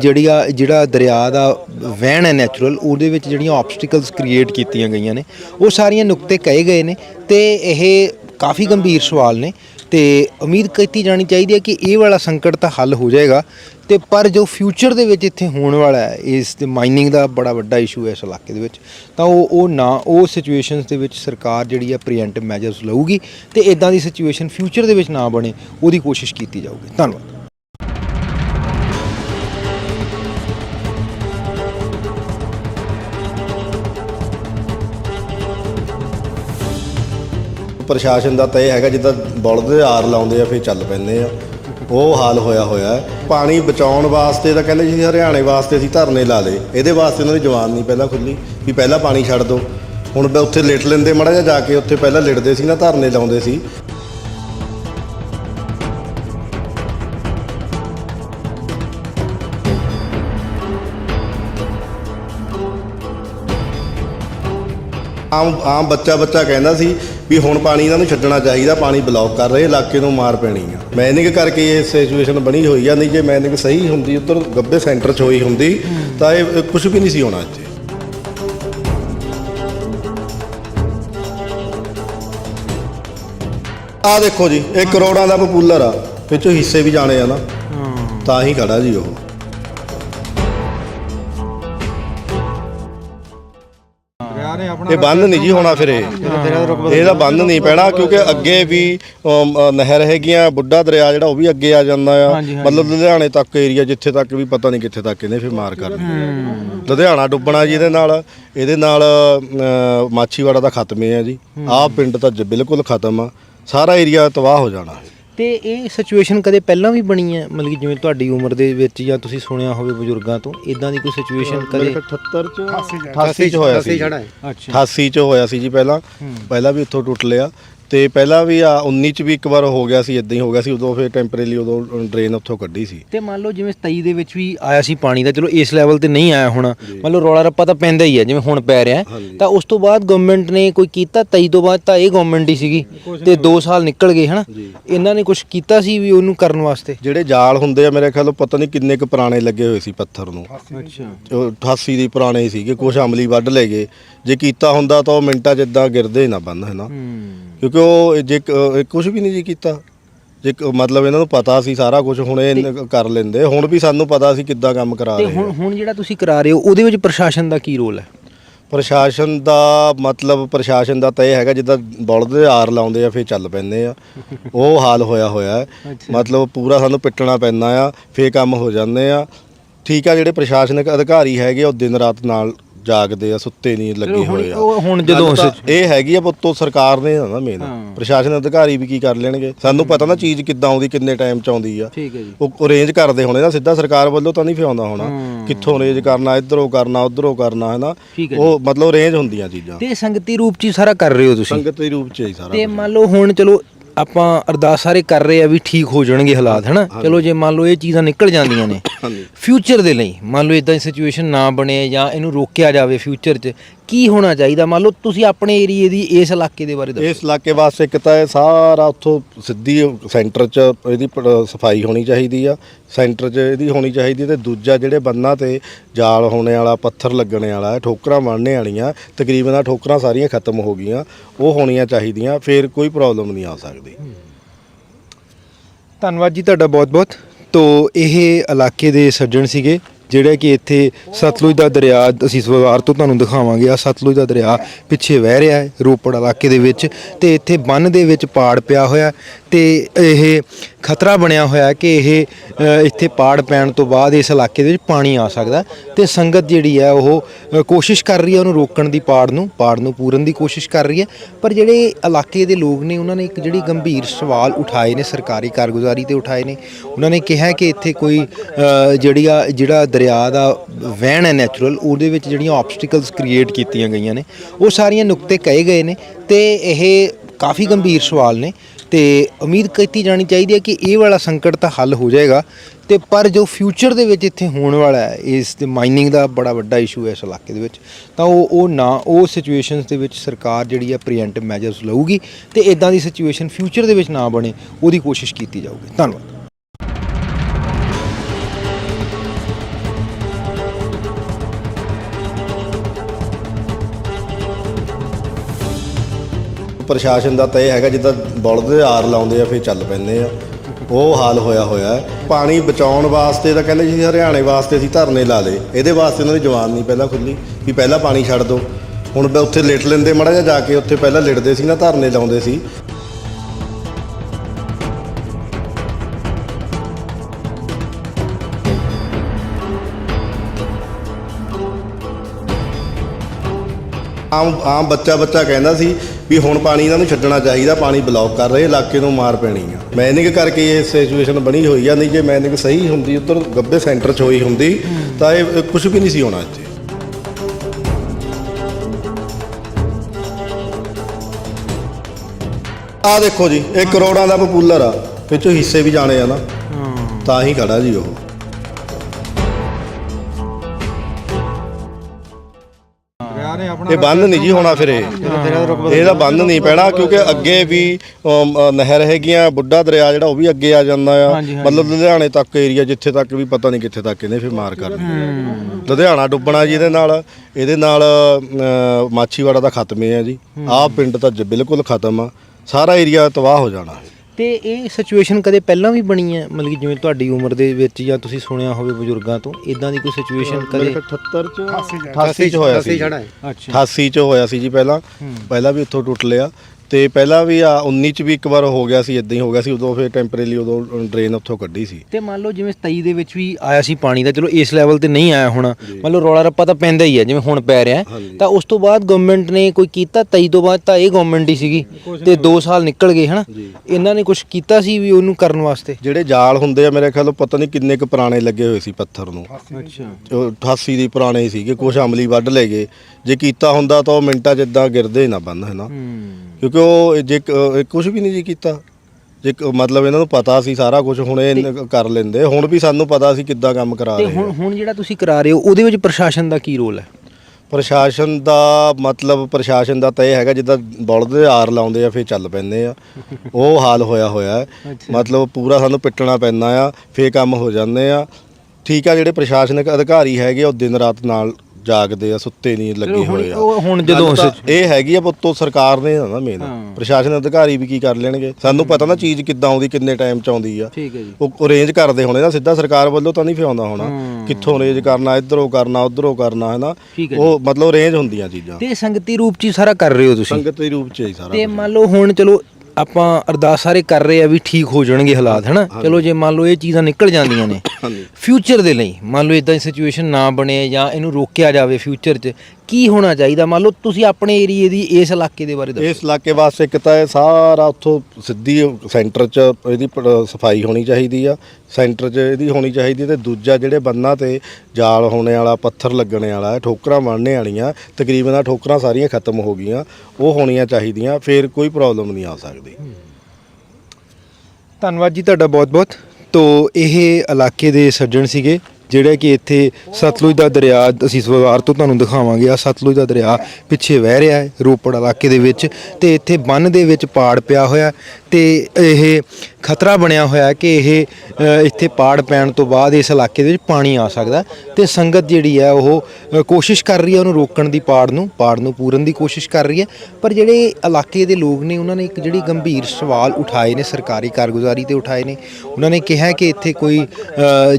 ਜਿਹੜੀ ਆ, ਜਿਹੜਾ ਦਰਿਆ ਦਾ ਵਹਿਣ ਹੈ ਨੈਚੁਰਲ ਉਹਦੇ ਵਿੱਚ ਜਿਹੜੀਆਂ ਆਬਸਟੀਕਲਸ ਕ੍ਰੀਏਟ ਕੀਤੀਆਂ ਗਈਆਂ ਨੇ, ਉਹ ਸਾਰੀਆਂ ਨੁਕਤੇ ਕਹੇ ਗਏ ਨੇ ਤੇ ਇਹ ਕਾਫੀ ਗੰਭੀਰ ਸਵਾਲ ਨੇ। ਤੇ ਉਮੀਦ ਕੀਤੀ ਜਾਣੀ ਚਾਹੀਦੀ ਹੈ ਕਿ ਇਹ ਵਾਲਾ ਸੰਕਟ ਤਾਂ ਹੱਲ ਹੋ ਜਾਏਗਾ। ਤੇ ਪਰ ਜੋ ਫਿਊਚਰ ਦੇ ਵਿੱਚ ਇੱਥੇ ਹੋਣ ਵਾਲਾ ਹੈ, ਇਸ ਤੇ ਮਾਈਨਿੰਗ ਦਾ ਬੜਾ ਵੱਡਾ ਇਸ਼ੂ ਹੈ ਇਸ ਇਲਾਕੇ ਦੇ ਵਿੱਚ, ਤਾਂ ਉਹ ਉਹ ਨਾ, ਉਹ ਸਿਚੁਏਸ਼ਨਸ ਦੇ ਵਿੱਚ ਸਰਕਾਰ ਜਿਹੜੀ ਹੈ ਪ੍ਰੀਐਂਟਿਵ ਮੈਜਰਸ ਲਊਗੀ ਤੇ ਇਦਾਂ ਦੀ ਸਿਚੁਏਸ਼ਨ ਫਿਊਚਰ ਦੇ ਵਿੱਚ ਨਾ ਬਣੇ, ਉਹਦੀ ਕੋਸ਼ਿਸ਼ ਕੀਤੀ ਜਾਊਗੀ। ਧੰਨਵਾਦ। ਪ੍ਰਸ਼ਾਸਨ ਦਾ ਤਾਂ ਇਹ ਹੈਗਾ, ਜਿੱਦਾਂ ਬਲਦ ਦੇ ਆਰ ਲਾਉਂਦੇ ਆ, ਫਿਰ ਚੱਲ ਪੈਂਦੇ ਆ। ਉਹ ਹਾਲ ਹੋਇਆ ਹੋਇਆ ਹੈ। ਪਾਣੀ ਬਚਾਉਣ ਵਾਸਤੇ ਤਾਂ ਕਹਿੰਦੇ ਜੀ ਹਰਿਆਣੇ ਵਾਸਤੇ ਅਸੀਂ ਧਰਨੇ ਲਾ ਲਏ। ਇਹਦੇ ਵਾਸਤੇ ਉਹਨਾਂ ਦੀ ਜਵਾਨ ਨਹੀਂ ਪਹਿਲਾਂ ਖੁੱਲੀ ਵੀ ਪਹਿਲਾਂ ਪਾਣੀ ਛੱਡ ਦਿਓ ਹੁਣ ਮੈਂ ਉੱਥੇ ਲਿਟ ਲੈਂਦੇ ਮੜਾ ਜਿਹਾ, ਜਾ ਕੇ ਉੱਥੇ ਪਹਿਲਾਂ ਲਿਟਦੇ ਸੀ ਨਾ, ਧਰਨੇ ਲਾਉਂਦੇ ਸੀ। ਆਮ ਆਮ ਬੱਚਾ ਬੱਚਾ ਕਹਿੰਦਾ ਸੀ ਵੀ ਹੁਣ ਪਾਣੀ ਇਹਨਾਂ ਨੂੰ ਛੱਡਣਾ ਚਾਹੀਦਾ ਪਾਣੀ ਬਲੌਕ ਕਰ ਰਹੇ ਇਲਾਕੇ ਨੂੰ ਮਾਰ ਪੈਣੀ ਆ। ਮੈਨਿੰਗ ਕਰਕੇ ਇਹ ਸਿਚੁਏਸ਼ਨ ਬਣੀ ਹੋਈ ਆ ਨਹੀਂ ਜੇ ਮੈਨਿੰਗ ਸਹੀ ਹੁੰਦੀ ਉੱਧਰ ਗੱਬੇ ਸੈਂਟਰ 'ਚ ਹੋਈ ਹੁੰਦੀ ਤਾਂ ਇਹ ਕੁਝ ਵੀ ਨਹੀਂ ਸੀ ਹੋਣਾ ਇੱਥੇ। ਆ ਦੇਖੋ ਜੀ ਇਹ ਕਰੋੜਾਂ ਦਾ ਪਪੂਲਰ ਆ ਵਿੱਚੋਂ ਹਿੱਸੇ ਵੀ ਜਾਣੇ ਆ ਨਾ। ਤਾਂ ਹੀ ਖੜਾ ਜੀ ਉਹ। ਇਹ ਬੰਦ ਨਹੀਂ ਜੀ ਹੋਣਾ ਫਿਰ ਇਹ। ਇਹਦਾ ਬੰਦ ਨਹੀਂ ਪੈਣਾ ਕਿਉਂਕਿ ਅੱਗੇ ਵੀ ਅਮ, ਅ, ਨਹਿਰ ਹੈਗੀਆਂ ਬੁੱਢਾ ਦਰਿਆ ਜਿਹੜਾ ਉਹ ਵੀ ਅੱਗੇ ਆ ਜਾਂਦਾ ਆ। ਮਤਲਬ ਲੁਧਿਆਣੇ ਤੱਕ ਏਰੀਆ ਜਿੱਥੇ ਤੱਕ ਵੀ ਪਤਾ ਨਹੀਂ ਕਿੱਥੇ ਤੱਕ ਇਹਨੇ ਫਿਰ ਮਾਰ ਕਰਨੀ ਲੁਧਿਆਣਾ ਡੁੱਬਣਾ ਜੀ ਇਹਦੇ ਨਾਲ ਇਹਦੇ ਨਾਲ ਅ, ਮਾਛੀਵਾੜਾ ਦਾ ਖਤਮ ਹੈ ਜੀ। ਆਹ ਪਿੰਡ ਤਾਂ ਜ- ਬਿਲਕੁਲ ਖਤਮ ਆ। ਸਾਰਾ ਏਰੀਆ ਤਬਾਹ ਹੋ ਜਾਣਾ। ਤੇ ਇਹ ਸਿਚੁਏਸ਼ਨ ਕਦੇ ਪਹਿਲਾਂ ਵੀ ਬਣੀ ਹੈ? ਮਤਲਬ ਕਿ ਜਿਵੇਂ ਤੁਹਾਡੀ ਉਮਰ ਦੇ ਵਿੱਚ ਜਾਂ ਤੁਸੀਂ ਸੁਣਿਆ ਹੋਵੇ ਬਜ਼ੁਰਗਾਂ ਤੋਂ ਇਦਾਂ ਦੀ ਕੋਈ ਸਿਚੁਏਸ਼ਨ ਕਦੇ? 78 ਚ 88 ਚ ਹੋਇਆ ਸੀ। ਅੱਛਾ 88 ਚ ਹੋਇਆ ਸੀ। ਜੀ ਪਹਿਲਾਂ। ਪਹਿਲਾਂ ਵੀ ਇੱਥੋਂ ਟੁੱਟ ਲਿਆ। ਤੇ ਪਹਿਲਾਂ ਵੀ ਆ 19 ਚ ਵੀ ਇੱਕ ਵਾਰ ਹੋ ਗਿਆ ਸੀ ਇਦਾਂ ਹੀ ਹੋ ਗਿਆ ਸੀ ਉਦੋਂ ਫਿਰ ਟੈਂਪਰੇਰੀ ਉਦੋਂ ਡਰੇਨ ਉੱਥੋਂ ਕੱਢੀ ਸੀ। ਤੇ ਮੰਨ ਲਓ ਜਿਵੇਂ 27 ਦੇ ਵਿੱਚ ਵੀ ਆਇਆ ਸੀ ਪਾਣੀ ਦਾ ਚਲੋ ਇਸ ਲੈਵਲ ਤੇ ਨਹੀਂ ਆਇਆ ਹੋਣਾ ਮੰਨ ਲਓ ਰੌਲਾ ਰੱਪਾ ਤਾਂ ਪੈਂਦਾ ਹੀ ਹੈ ਜਿਵੇਂ ਹੁਣ ਪੈ ਰਿਹਾ। ਤਾਂ ਉਸ ਤੋਂ ਬਾਅਦ ਗਵਰਨਮੈਂਟ ਨੇ ਕੋਈ ਕੀਤਾ 23 ਤੋਂ ਬਾਅਦ ਤਾਂ ਇਹ ਗਵਰਨਮੈਂਟ ਹੀ ਸੀਗੀ ਤੇ 2 ਸਾਲ ਨਿਕਲ ਗਏ ਹਨਾ। ਇਹਨਾਂ ਨੇ ਕੁਝ ਕੀਤਾ ਸੀ ਵੀ ਉਹਨੂੰ ਕਰਨ ਵਾਸਤੇ? ਜਿਹੜੇ ਜਾਲ ਹੁੰਦੇ ਆ ਮੇਰੇ ਖਿਆਲੋਂ ਪਤਾ ਨਹੀਂ ਕਿੰਨੇ ਕੁ ਪੁਰਾਣੇ ਲੱਗੇ ਹੋਏ ਸੀ ਪੱਥਰ ਨੂੰ। ਅੱਛਾ। ਉਹ 88 ਦੀ ਪੁਰਾਣੇ ਸੀਗੇ ਕੁਛ ਅਮਲੀ ਵੱਢ ਲੈ ਗਏ। ਜੇ ਕੀਤਾ ਹੁੰਦਾ ਤਾਂ ਉਹ ਮਿੰਟਾਂ 'ਚ ਇਦਾਂ ਗਿਰਦੇ ਨਾ ਬੰਨ ਹੈ। ਨਾ ਕਿਉਂਕਿ ਉਹ ਜੇ ਕੁਝ ਵੀ ਨਹੀਂ ਜੀ ਕੀਤਾ। ਜੇ ਮਤਲਬ ਇਹਨਾਂ ਨੂੰ ਪਤਾ ਸੀ ਸਾਰਾ ਕੁਝ ਹੁਣ ਇਹ ਕਰ ਲੈਂਦੇ। ਹੁਣ ਵੀ ਸਾਨੂੰ ਪਤਾ ਸੀ ਕਿੱਦਾਂ ਕੰਮ ਕਰਾ ਤੇ ਰਹੇ ਹੁਣ ਆ। ਹੁਣ ਜਿਹੜਾ ਤੁਸੀਂ ਕਰਾ ਰਹੇ ਹੋ ਉਹਦੇ ਵਿੱਚ ਪ੍ਰਸ਼ਾਸਨ ਦਾ ਕੀ ਰੋਲ ਹੈ? ਪ੍ਰਸ਼ਾਸਨ ਦਾ ਮਤਲਬ ਪ੍ਰਸ਼ਾਸਨ ਦਾ ਤਾਂ ਇਹ ਹੈਗਾ ਜਿੱਦਾਂ ਬਲਦ ਦੇ ਆਰ ਲਾਉਂਦੇ ਆ ਫੇਰ ਚੱਲ ਪੈਂਦੇ ਆ। ਉਹ ਹਾਲ ਹੋਇਆ ਹੋਇਆ। ਮਤਲਬ ਪੂਰਾ ਸਾਨੂੰ ਪਿੱਟਣਾ ਪੈਂਦਾ ਆ ਫੇਰ ਕੰਮ ਹੋ ਜਾਂਦੇ ਆ। ਠੀਕ ਆ ਜਿਹੜੇ ਪ੍ਰਸ਼ਾਸਨਿਕ ਅਧਿਕਾਰੀ ਹੈਗੇ ਉਹ ਦਿਨ ਰਾਤ ਨਾਲ ਜਾਗਦੇ ਆ ਸੁੱਤੇ ਨਹੀਂ ਲੱਗੇ ਹੋਏ ਆ। ਉਹ ਹੁਣ ਜਦੋਂ ਇਹ ਹੈਗੀ ਆ ਪੁੱਤੋਂ ਸਰਕਾਰ ਨੇ ਨਾ ਮੇਨ। ਪ੍ਰਸ਼ਾਸਨ ਅਧਿਕਾਰੀ ਵੀ ਕੀ ਕਰ ਲੈਣਗੇ? ਸਾਨੂੰ ਪਤਾ ਨਾ ਚੀਜ਼ ਕਿੱਦਾਂ ਆਉਂਦੀ ਕਿੰਨੇ ਟਾਈਮ ਚ ਆਉਂਦੀ ਆ। ਠੀਕ ਹੈ ਜੀ। ਉਹ ਅਰੇਂਜ ਕਰਦੇ ਹੋਣੇ ਨਾ ਸਿੱਧਾ ਸਰਕਾਰ ਵੱਲੋਂ ਤਾਂ ਨਹੀਂ ਫਿਰ ਆਉਂਦਾ ਹੋਣਾ। ਕਿੱਥੋਂ ਅਰੇਂਜ ਕਰਨਾ ਇਧਰੋਂ ਕਰਨਾ ਉਧਰੋਂ ਕਰਨਾ ਹੈ ਨਾ। ਉਹ ਮਤਲਬ ਅਰੇਂਜ ਹੁੰਦੀਆਂ ਚੀਜ਼ਾਂ। ਤੇ ਸੰਗਤੀ ਰੂਪ ਚ ਸਾਰਾ ਕਰ ਰਹੇ ਹੋ ਤੁਸੀਂ? ਸੰਗਤ ਰੂਪ ਚ ਹੀ ਸਾਰਾ ਤੇ। ਮੰਨ ਲਓ ਹੁਣ ਚਲੋ ਆਪਾਂ ਅਰਦਾਸ ਸਾਰੇ ਕਰ ਰਹੇ ਆ ਵੀ ਠੀਕ ਹੋ ਜਾਣਗੇ ਹਾਲਾਤ ਹਨਾ? ਚਲੋ ਜੇ ਮੰਨ ਲਓ ਇਹ ਚੀਜ਼ਾਂ ਨਿਕਲ ਜਾਂਦੀਆਂ ਨੇ ਫਿਊਚਰ ਦੇ ਲਈ ਮੰਨ ਲਓ ਇਦਾਂ ਦੀ ਸਿਚੁਏਸ਼ਨ ਨਾ ਬਣੇ ਜਾਂ ਇਹਨੂੰ ਰੋਕਿਆ ਜਾਵੇ ਫਿਊਚਰ 'ਚ ਕੀ ਹੋਣਾ ਚਾਹੀਦਾ? ਮੰਨ ਲਓ ਤੁਸੀਂ ਆਪਣੇ ਏਰੀਏ ਦੀ ਇਸ ਇਲਾਕੇ ਦੇ ਬਾਰੇ ਦੱਸੋ। ਇਸ ਇਲਾਕੇ ਵਾਸਤੇ ਇੱਕ ਤਾਂ ਇਹ ਸਾਰਾ ਉੱਥੋਂ ਸਿੱਧੀ ਸੈਂਟਰ 'ਚ ਇਹਦੀ ਪ- ਸਫ਼ਾਈ ਹੋਣੀ ਚਾਹੀਦੀ ਆ। ਸੈਂਟਰ 'ਚ ਇਹਦੀ ਹੋਣੀ ਚਾਹੀਦੀ ਤੇ ਦੂਜਾ ਜਿਹੜੇ ਬੰਨਾਂ ਤੇ ਜਾਲ ਹੋਣੇ ਵਾਲਾ ਪੱਥਰ ਲੱਗਣੇ ਵਾਲਾ ਠੋਕਰਾਂ ਬਣਨੇ ਵਾਲੀਆਂ ਤਕਰੀਬਨ ਆ ਠੋਕਰਾਂ ਸਾਰੀਆਂ ਖਤਮ ਹੋ ਗਈਆਂ। ਉਹ ਹੋਣੀਆਂ ਚਾਹੀਦੀਆਂ ਫਿਰ ਕੋਈ ਪ੍ਰੋਬਲਮ ਨਹੀਂ ਆ ਸਕਦੀ। ਧੰਨਵਾਦ ਜੀ ਤੁਹਾਡਾ ਬਹੁਤ-ਬਹੁਤ। ਤੋ ਇਹ ਇਲਾਕੇ ਦੇ ਸੱਜਣ ਸੀਗੇ। ਜਿਹੜਾ ਕਿ ਇੱਥੇ ਸਤਲੁਜ ਦਾ ਦਰਿਆ, ਅਸੀਂ ਸਵਾਰ ਤੋਂ ਤੁਹਾਨੂੰ ਦਿਖਾਵਾਂਗੇ ਆ ਸਤਲੁਜ ਦਾ ਦਰਿਆ ਪਿੱਛੇ ਵਹਿ ਰਿਹਾ ਹੈ, ਰੋਪੜ ਇਲਾਕੇ ਦੇ ਵਿੱਚ ਤੇ ਇੱਥੇ ਬੰਨ ਦੇ ਵਿੱਚ ਪਾੜ ਪਿਆ ਹੋਇਆ ਤੇ ਇਹ ਖਤਰਾ ਬਣਿਆ ਹੋਇਆ ਕਿ ਇਹ ਇੱਥੇ ਪਾੜ ਪੈਣ ਤੋਂ ਬਾਅਦ ਇਸ ਇਲਾਕੇ ਦੇ ਵਿੱਚ ਪਾਣੀ ਆ ਸਕਦਾ ਤੇ ਸੰਗਤ ਜਿਹੜੀ ਹੈ ਉਹ ਕੋਸ਼ਿਸ਼ ਕਰ ਰਹੀ ਹੈ ਉਹਨੂੰ ਰੋਕਣ ਦੀ ਪਾੜ ਨੂੰ ਪਾੜ ਨੂੰ ਪੂਰਨ ਦੀ ਕੋਸ਼ਿਸ਼ ਕਰ ਰਹੀ ਹੈ। ਪਰ ਜਿਹੜੇ ਇਲਾਕੇ ਦੇ ਲੋਕ ਨੇ, ਉਹਨਾਂ ਨੇ ਇੱਕ ਜਿਹੜੀ ਗੰਭੀਰ ਸਵਾਲ ਉਠਾਏ ਨੇ, ਸਰਕਾਰੀ ਕਾਰਗੁਜ਼ਾਰੀ ਤੇ ਉਠਾਏ ਨੇ। ਉਹਨਾਂ ਨੇ ਕਿਹਾ ਕਿ ਇੱਥੇ ਕੋਈ ਜਿਹੜੀ ਆ, ਜਿਹੜਾ ਦਰਿਆ ਦਾ ਵਹਿਣ ਹੈ ਨੈਚੁਰਲ ਉਹਦੇ ਵਿੱਚ ਜਿਹੜੀਆਂ ਆਬਸਟੀਕਲਸ ਕ੍ਰੀਏਟ ਕੀਤੀਆਂ ਗਈਆਂ ਨੇ, ਉਹ ਸਾਰੀਆਂ ਨੁਕਤੇ ਕਹੇ ਗਏ ਨੇ ਤੇ ਇਹ ਕਾਫੀ ਗੰਭੀਰ ਸਵਾਲ ਨੇ ਤੇ ਉਮੀਦ ਕੀਤੀ ਜਾਣੀ ਚਾਹੀਦੀ ਹੈ ਕਿ ਇਹ ਵਾਲਾ ਸੰਕਟ ਤਾਂ ਹੱਲ ਹੋ ਜਾਏਗਾ ਤੇ ਪਰ ਜੋ ਫਿਊਚਰ ਦੇ ਵਿੱਚ ਇੱਥੇ ਹੋਣ ਵਾਲਾ ਹੈ, ਇਸ ਤੇ ਮਾਈਨਿੰਗ ਦਾ ਬੜਾ ਵੱਡਾ ਇਸ਼ੂ ਹੈ ਇਸ ਇਲਾਕੇ ਦੇ ਵਿੱਚ, ਤਾਂ ਉਹ ਉਹ ਨਾ, ਉਹ ਸਿਚੁਏਸ਼ਨਸ ਦੇ ਵਿੱਚ ਸਰਕਾਰ ਜਿਹੜੀ ਹੈ ਪ੍ਰੀਐਂਟਿਵ ਮੈਜਰਸ ਲਊਗੀ ਤੇ ਇਦਾਂ ਦੀ ਸਿਚੁਏਸ਼ਨ ਫਿਊਚਰ ਦੇ ਵਿੱਚ ਨਾ ਬਣੇ, ਉਹਦੀ ਕੋਸ਼ਿਸ਼ ਕੀਤੀ ਜਾਊਗੀ। ਧੰਨਵਾਦ। ਪ੍ਰਸ਼ਾਸਨ ਦਾ ਤਾਂ ਇਹ ਹੈਗਾ ਜਿੱਦਾਂ ਬਲਦ ਦੇ ਆਰ ਲਾਉਂਦੇ ਆ, ਫਿਰ ਚੱਲ ਪੈਂਦੇ ਆ। ਉਹ ਹਾਲ ਹੋਇਆ ਹੋਇਆ ਹੈ। ਪਾਣੀ ਬਚਾਉਣ ਵਾਸਤੇ ਤਾਂ ਕਹਿੰਦੇ ਜੀ ਹਰਿਆਣੇ ਵਾਸਤੇ ਅਸੀਂ ਧਰਨੇ ਲਾ ਲਏ। ਇਹਦੇ ਵਾਸਤੇ ਉਹਨਾਂ ਦੀ ਜਵਾਨ ਨਹੀਂ ਪਹਿਲਾਂ ਖੁੱਲੀ ਵੀ ਪਹਿਲਾਂ ਪਾਣੀ ਛੱਡ ਦਿਓ ਹੁਣ ਮੈਂ ਉੱਥੇ ਲਿਟ ਲੈਂਦੇ ਮੜਾ ਜਿਹਾ ਜਾ ਕੇ ਉੱਥੇ ਪਹਿਲਾਂ ਲਿਟਦੇ ਸੀ ਨਾ, ਧਰਨੇ ਲਾਉਂਦੇ ਸੀ। ਆਮ ਆਮ ਬੱਚਾ ਬੱਚਾ ਕਹਿੰਦਾ ਸੀ ਵੀ ਹੁਣ ਪਾਣੀ ਇਹਨਾਂ ਨੂੰ ਛੱਡਣਾ ਚਾਹੀਦਾ ਪਾਣੀ ਬਲੌਕ ਕਰ ਰਹੇ ਇਲਾਕੇ ਨੂੰ ਮਾਰ ਪੈਣੀ ਆ। ਮੈਨਿੰਗ ਕਰਕੇ ਇਹ ਸਿਚੁਏਸ਼ਨ ਬਣੀ ਹੋਈ ਆ ਨਹੀਂ ਜੇ ਮੈਨਿੰਗ ਸਹੀ ਹੁੰਦੀ ਉੱਧਰ ਗੱਬੇ ਸੈਂਟਰ 'ਚ ਹੋਈ ਹੁੰਦੀ ਤਾਂ ਇਹ ਕੁਝ ਵੀ ਨਹੀਂ ਸੀ ਹੋਣਾ ਇੱਥੇ। ਆ ਦੇਖੋ ਜੀ ਇਹ ਕਰੋੜਾਂ ਦਾ ਪਪੂਲਰ ਆ ਵਿੱਚੋਂ ਹਿੱਸੇ ਵੀ ਜਾਣੇ ਆ ਨਾ। ਤਾਂ ਹੀ ਖੜਾ ਜੀ ਉਹ। ਇਹ ਬੰਦ ਨਹੀਂ ਜੀ ਹੋਣਾ ਫਿਰ ਇਹ। ਇਹਦਾ ਬੰਦ ਨਹੀਂ ਪੈਣਾ ਕਿਉਂਕਿ ਅੱਗੇ ਵੀ ਅਮ, ਅ, ਨਹਿਰ ਹੈਗੀਆਂ ਬੁੱਢਾ ਦਰਿਆ ਜਿਹੜਾ ਉਹ ਵੀ ਅੱਗੇ ਆ ਜਾਂਦਾ ਆ। ਮਤਲਬ ਲੁਧਿਆਣੇ ਤੱਕ ਏਰੀਆ ਜਿੱਥੇ ਤੱਕ ਵੀ ਪਤਾ ਨਹੀਂ ਕਿੱਥੇ ਤੱਕ ਇਹਨੇ ਫਿਰ ਮਾਰ ਕਰਨੀ ਲੁਧਿਆਣਾ ਡੁੱਬਣਾ ਜੀ ਇਹਦੇ ਨਾਲ ਇਹਦੇ ਨਾਲ ਅ, ਮਾਛੀਵਾੜਾ ਦਾ ਖਤਮ ਹੈ ਜੀ। ਆਹ ਪਿੰਡ ਤਾਂ ਜ- ਬਿਲਕੁਲ ਖਤਮ ਆ। ਸਾਰਾ ਏਰੀਆ ਤਬਾਹ ਹੋ ਜਾਣਾ। ਤੇ ਇਹ ਸਿਚੁਏਸ਼ਨ ਕਦੇ ਪਹਿਲਾਂ ਵੀ ਬਣੀ ਹੈ? ਮਤਲਬ ਕਿ ਜਿਵੇਂ ਤੁਹਾਡੀ ਉਮਰ ਦੇ ਵਿੱਚ ਜਾਂ ਤੁਸੀਂ ਸੁਣਿਆ ਹੋਵੇ ਬਜ਼ੁਰਗਾਂ ਤੋਂ ਇਦਾਂ ਦੀ ਕੋਈ ਸਿਚੁਏਸ਼ਨ ਕਦੇ? 78 ਚ 88 ਚ ਹੋਇਆ ਸੀ। ਅੱਛਾ। 88 ਚ ਹੋਇਆ ਸੀ ਜੀ ਪਹਿਲਾਂ। ਪਹਿਲਾਂ ਵੀ ਇੱਥੋਂ ਟੁੱਟ ਲਿਆ। ਤੇ ਪਹਿਲਾਂ ਵੀ ਆ 19 ਚ ਵੀ ਇੱਕ ਵਾਰ ਹੋ ਗਿਆ ਸੀ ਇਦਾਂ ਹੀ ਹੋ ਗਿਆ ਸੀ ਉਦੋਂ ਫਿਰ ਟੈਂਪਰੇਰੀ ਉਦੋਂ ਡਰੇਨ ਉੱਥੋਂ ਕੱਢੀ ਸੀ। ਤੇ ਮੰਨ ਲਓ ਜਿਵੇਂ 27 ਦੇ ਵਿੱਚ ਵੀ ਆਇਆ ਸੀ ਪਾਣੀ ਦਾ ਚਲੋ ਇਸ ਲੈਵਲ ਤੇ ਨਹੀਂ ਆਇਆ ਹੋਣਾ ਮੰਨ ਲਓ ਰੌਲਾ ਰੱਪਾ ਤਾਂ ਪੈਂਦਾ ਹੀ ਹੈ ਜਿਵੇਂ ਹੁਣ ਪੈ ਰਿਹਾ। ਤਾਂ ਉਸ ਤੋਂ ਬਾਅਦ ਗਵਰਨਮੈਂਟ ਨੇ ਕੋਈ ਕੀਤਾ 23 ਤੋਂ ਬਾਅਦ ਤਾਂ ਇਹ ਗਵਰਨਮੈਂਟ ਹੀ ਸੀਗੀ ਤੇ 2 ਸਾਲ ਨਿਕਲ ਗਏ ਹਨਾ। ਇਹਨਾਂ ਨੇ ਕੁਝ ਕੀਤਾ ਸੀ ਵੀ ਉਹਨੂੰ ਕਰਨ ਵਾਸਤੇ? ਜਿਹੜੇ ਜਾਲ ਹੁੰਦੇ ਆ ਮੇਰੇ ਖਿਆਲ ਪਤਾ ਨਹੀਂ ਕਿੰਨੇ ਕੁ ਪੁਰਾਣੇ ਲੱਗੇ ਹੋਏ ਸੀ ਪੱਥਰ ਨੂੰ। ਅੱਛਾ। ਉਹ 88 ਦੀ ਪੁਰਾਣੇ ਸੀਗੇ ਕੁਝ ਅਮਲੀ ਵੱਢ ਲੈ ਗਏ। ਜੇ ਕੀਤਾ ਹੁੰਦਾ ਤਾਂ ਉਹ ਮਿੰਟਾਂ 'ਚ ਇਦਾਂ ਗਿਰਦੇ ਨਾ ਬੰਨ ਹੈ। ਨਾ ਕਿਉਂਕਿ ਉਹ ਜੇ ਕੁਝ ਵੀ ਨਹੀਂ ਜੀ ਕੀਤਾ। ਜੇ ਮਤਲਬ ਇਹਨਾਂ ਨੂੰ ਪਤਾ ਸੀ ਸਾਰਾ ਕੁਝ ਹੁਣ ਇਹ ਕਰ ਲੈਂਦੇ। ਹੁਣ ਵੀ ਸਾਨੂੰ ਪਤਾ ਸੀ ਕਿੱਦਾਂ ਕੰਮ ਕਰਾ ਤੇ ਰਹੇ ਹੁਣ ਆ। ਹੁਣ ਜਿਹੜਾ ਤੁਸੀਂ ਕਰਾ ਰਹੇ ਹੋ ਉਹਦੇ ਵਿੱਚ ਪ੍ਰਸ਼ਾਸਨ ਦਾ ਕੀ ਰੋਲ ਹੈ? ਪ੍ਰਸ਼ਾਸਨ ਦਾ ਮਤਲਬ ਪ੍ਰਸ਼ਾਸਨ ਦਾ ਤਾਂ ਇਹ ਹੈਗਾ ਜਿੱਦਾਂ ਬਲਦ ਦੇ ਆਰ ਲਾਉਂਦੇ ਆ ਫਿਰ ਚੱਲ ਪੈਂਦੇ ਆ। ਉਹ ਹਾਲ ਹੋਇਆ ਹੋਇਆ। ਮਤਲਬ ਪੂਰਾ ਸਾਨੂੰ ਪਿੱਟਣਾ ਪੈਂਦਾ ਆ ਫੇਰ ਕੰਮ ਹੋ ਜਾਂਦੇ ਆ। ਠੀਕ ਆ ਜਿਹੜੇ ਪ੍ਰਸ਼ਾਸਨਿਕ ਅਧਿਕਾਰੀ ਹੈਗੇ ਉਹ ਦਿਨ ਰਾਤ ਨਾਲ ਜਾਗਦੇ ਆ ਸੁੱਤੇ ਨਹੀਂ ਲੱਗੇ ਹੋਏ ਆ। ਉਹ ਹੁਣ ਜਦੋਂ ਇਹ ਹੈਗੀ ਆ ਪੁੱਤੋਂ ਸਰਕਾਰ ਨੇ ਨਾ ਮੇਨ। ਪ੍ਰਸ਼ਾਸਨ ਅਧਿਕਾਰੀ ਵੀ ਕੀ ਕਰ ਲੈਣਗੇ? ਸਾਨੂੰ ਪਤਾ ਨਾ ਚੀਜ਼ ਕਿੱਦਾਂ ਆਉਂਦੀ ਕਿੰਨੇ ਟਾਈਮ ਚ ਆਉਂਦੀ ਆ। ਠੀਕ ਹੈ ਜੀ। ਉਹ ਅਰੇਂਜ ਕਰਦੇ ਹੋਣੇ ਨਾ ਸਿੱਧਾ ਸਰਕਾਰ ਵੱਲੋਂ ਤਾਂ ਨਹੀਂ ਫਿਰ ਆਉਂਦਾ ਹੋਣਾ। ਕਿੱਥੋਂ ਅਰੇਂਜ ਕਰਨਾ ਇਧਰੋਂ ਕਰਨਾ ਉਧਰੋਂ ਕਰਨਾ ਹੈ ਨਾ। ਉਹ ਮਤਲਬ ਅਰੇਂਜ ਹੁੰਦੀਆਂ ਚੀਜ਼ਾਂ। ਤੇ ਸੰਗਤੀ ਰੂਪ ਚ ਸਾਰਾ ਕਰ ਰਹੇ ਹੋ ਤੁਸੀਂ? ਸੰਗਤ ਰੂਪ ਚ ਹੀ ਸਾਰਾ ਤੇ। ਮੰਨ ਲਓ ਹੁਣ ਚਲੋ ਆਪਾਂ ਅਰਦਾਸ ਸਾਰੇ ਕਰ ਰਹੇ ਆ ਵੀ ਠੀਕ ਹੋ ਜਾਣਗੇ ਹਾਲਾਤ ਹਨਾ? ਚਲੋ ਜੇ ਮੰਨ ਲਓ ਇਹ ਚੀਜ਼ਾਂ ਨਿਕਲ ਜਾਂਦੀਆਂ ਨੇ ਫਿਊਚਰ ਦੇ ਲਈ ਮੰਨ ਲਓ ਇਦਾਂ ਦੀ ਸਿਚੁਏਸ਼ਨ ਨਾ ਬਣੇ ਜਾਂ ਇਹਨੂੰ ਰੋਕਿਆ ਜਾਵੇ ਫਿਊਚਰ 'ਚ ਕੀ ਹੋਣਾ ਚਾਹੀਦਾ? ਮੰਨ ਲਓ ਤੁਸੀਂ ਆਪਣੇ ਏਰੀਏ ਦੀ ਇਸ ਇਲਾਕੇ ਦੇ ਬਾਰੇ ਦੱਸੋ। ਇਸ ਇਲਾਕੇ ਵਾਸਤੇ ਇੱਕ ਤਾਂ ਇਹ ਸਾਰਾ ਉੱਥੋਂ ਸਿੱਧੀ ਸੈਂਟਰ 'ਚ ਇਹਦੀ ਪ- ਸਫ਼ਾਈ ਹੋਣੀ ਚਾਹੀਦੀ ਆ। ਸੈਂਟਰ 'ਚ ਇਹਦੀ ਹੋਣੀ ਚਾਹੀਦੀ ਤੇ ਦੂਜਾ ਜਿਹੜੇ ਬੰਨਾਂ ਤੇ ਜਾਲ ਹੋਣੇ ਵਾਲਾ ਪੱਥਰ ਲੱਗਣੇ ਵਾਲਾ ਠੋਕਰਾਂ ਬਣਨੇ ਵਾਲੀਆਂ ਤਕਰੀਬਨ ਆ ਠੋਕਰਾਂ ਸਾਰੀਆਂ ਖਤਮ ਹੋ ਗਈਆਂ। ਉਹ ਹੋਣੀਆਂ ਚਾਹੀਦੀਆਂ ਫਿਰ ਕੋਈ ਪ੍ਰੋਬਲਮ ਨਹੀਂ ਆ ਸਕਦੀ। ਧੰਨਵਾਦ ਜੀ ਤੁਹਾਡਾ ਬਹੁਤ-ਬਹੁਤ। ਤੋ ਇਹ ਇਲਾਕੇ ਦੇ ਸੱਜਣ ਸੀਗੇ। ਜਿਹੜਾ ਕਿ ਇੱਥੇ ਸਤਲੁਜ ਦਾ ਦਰਿਆ, ਅਸੀਂ ਸਵਾਰ ਤੋਂ ਤੁਹਾਨੂੰ ਦਿਖਾਵਾਂਗੇ ਆ ਸਤਲੁਜ ਦਾ ਦਰਿਆ ਪਿੱਛੇ ਵਹਿ ਰਿਹਾ ਹੈ ਰੋਪੜ ਇਲਾਕੇ ਦੇ ਵਿੱਚ ਤੇ ਇੱਥੇ ਬੰਨ ਦੇ ਵਿੱਚ ਪਾੜ ਪਿਆ ਹੋਇਆ ਤੇ ਇਹ ਖਤਰਾ ਬਣਿਆ ਹੋਇਆ ਕਿ ਇਹ ਇੱਥੇ ਪਾੜ ਪੈਣ ਤੋਂ ਬਾਅਦ ਇਸ ਇਲਾਕੇ ਦੇ ਵਿੱਚ ਪਾਣੀ ਆ ਸਕਦਾ ਤੇ ਸੰਗਤ ਜਿਹੜੀ ਹੈ ਉਹ ਕੋਸ਼ਿਸ਼ ਕਰ ਰਹੀ ਹੈ ਉਹਨੂੰ ਰੋਕਣ ਦੀ ਪਾੜ ਨੂੰ ਪਾੜ ਨੂੰ ਪੂਰਨ ਦੀ ਕੋਸ਼ਿਸ਼ ਕਰ ਰਹੀ ਹੈ। ਪਰ ਜਿਹੜੇ ਇਲਾਕੇ ਦੇ ਲੋਕ ਨੇ, ਉਹਨਾਂ ਨੇ ਇੱਕ ਜਿਹੜੀ ਗੰਭੀਰ ਸਵਾਲ ਉਠਾਏ ਨੇ, ਸਰਕਾਰੀ ਕਾਰਗੁਜ਼ਾਰੀ ਤੇ ਉਠਾਏ ਨੇ। ਉਹਨਾਂ ਨੇ ਕਿਹਾ ਕਿ ਇੱਥੇ ਕੋਈ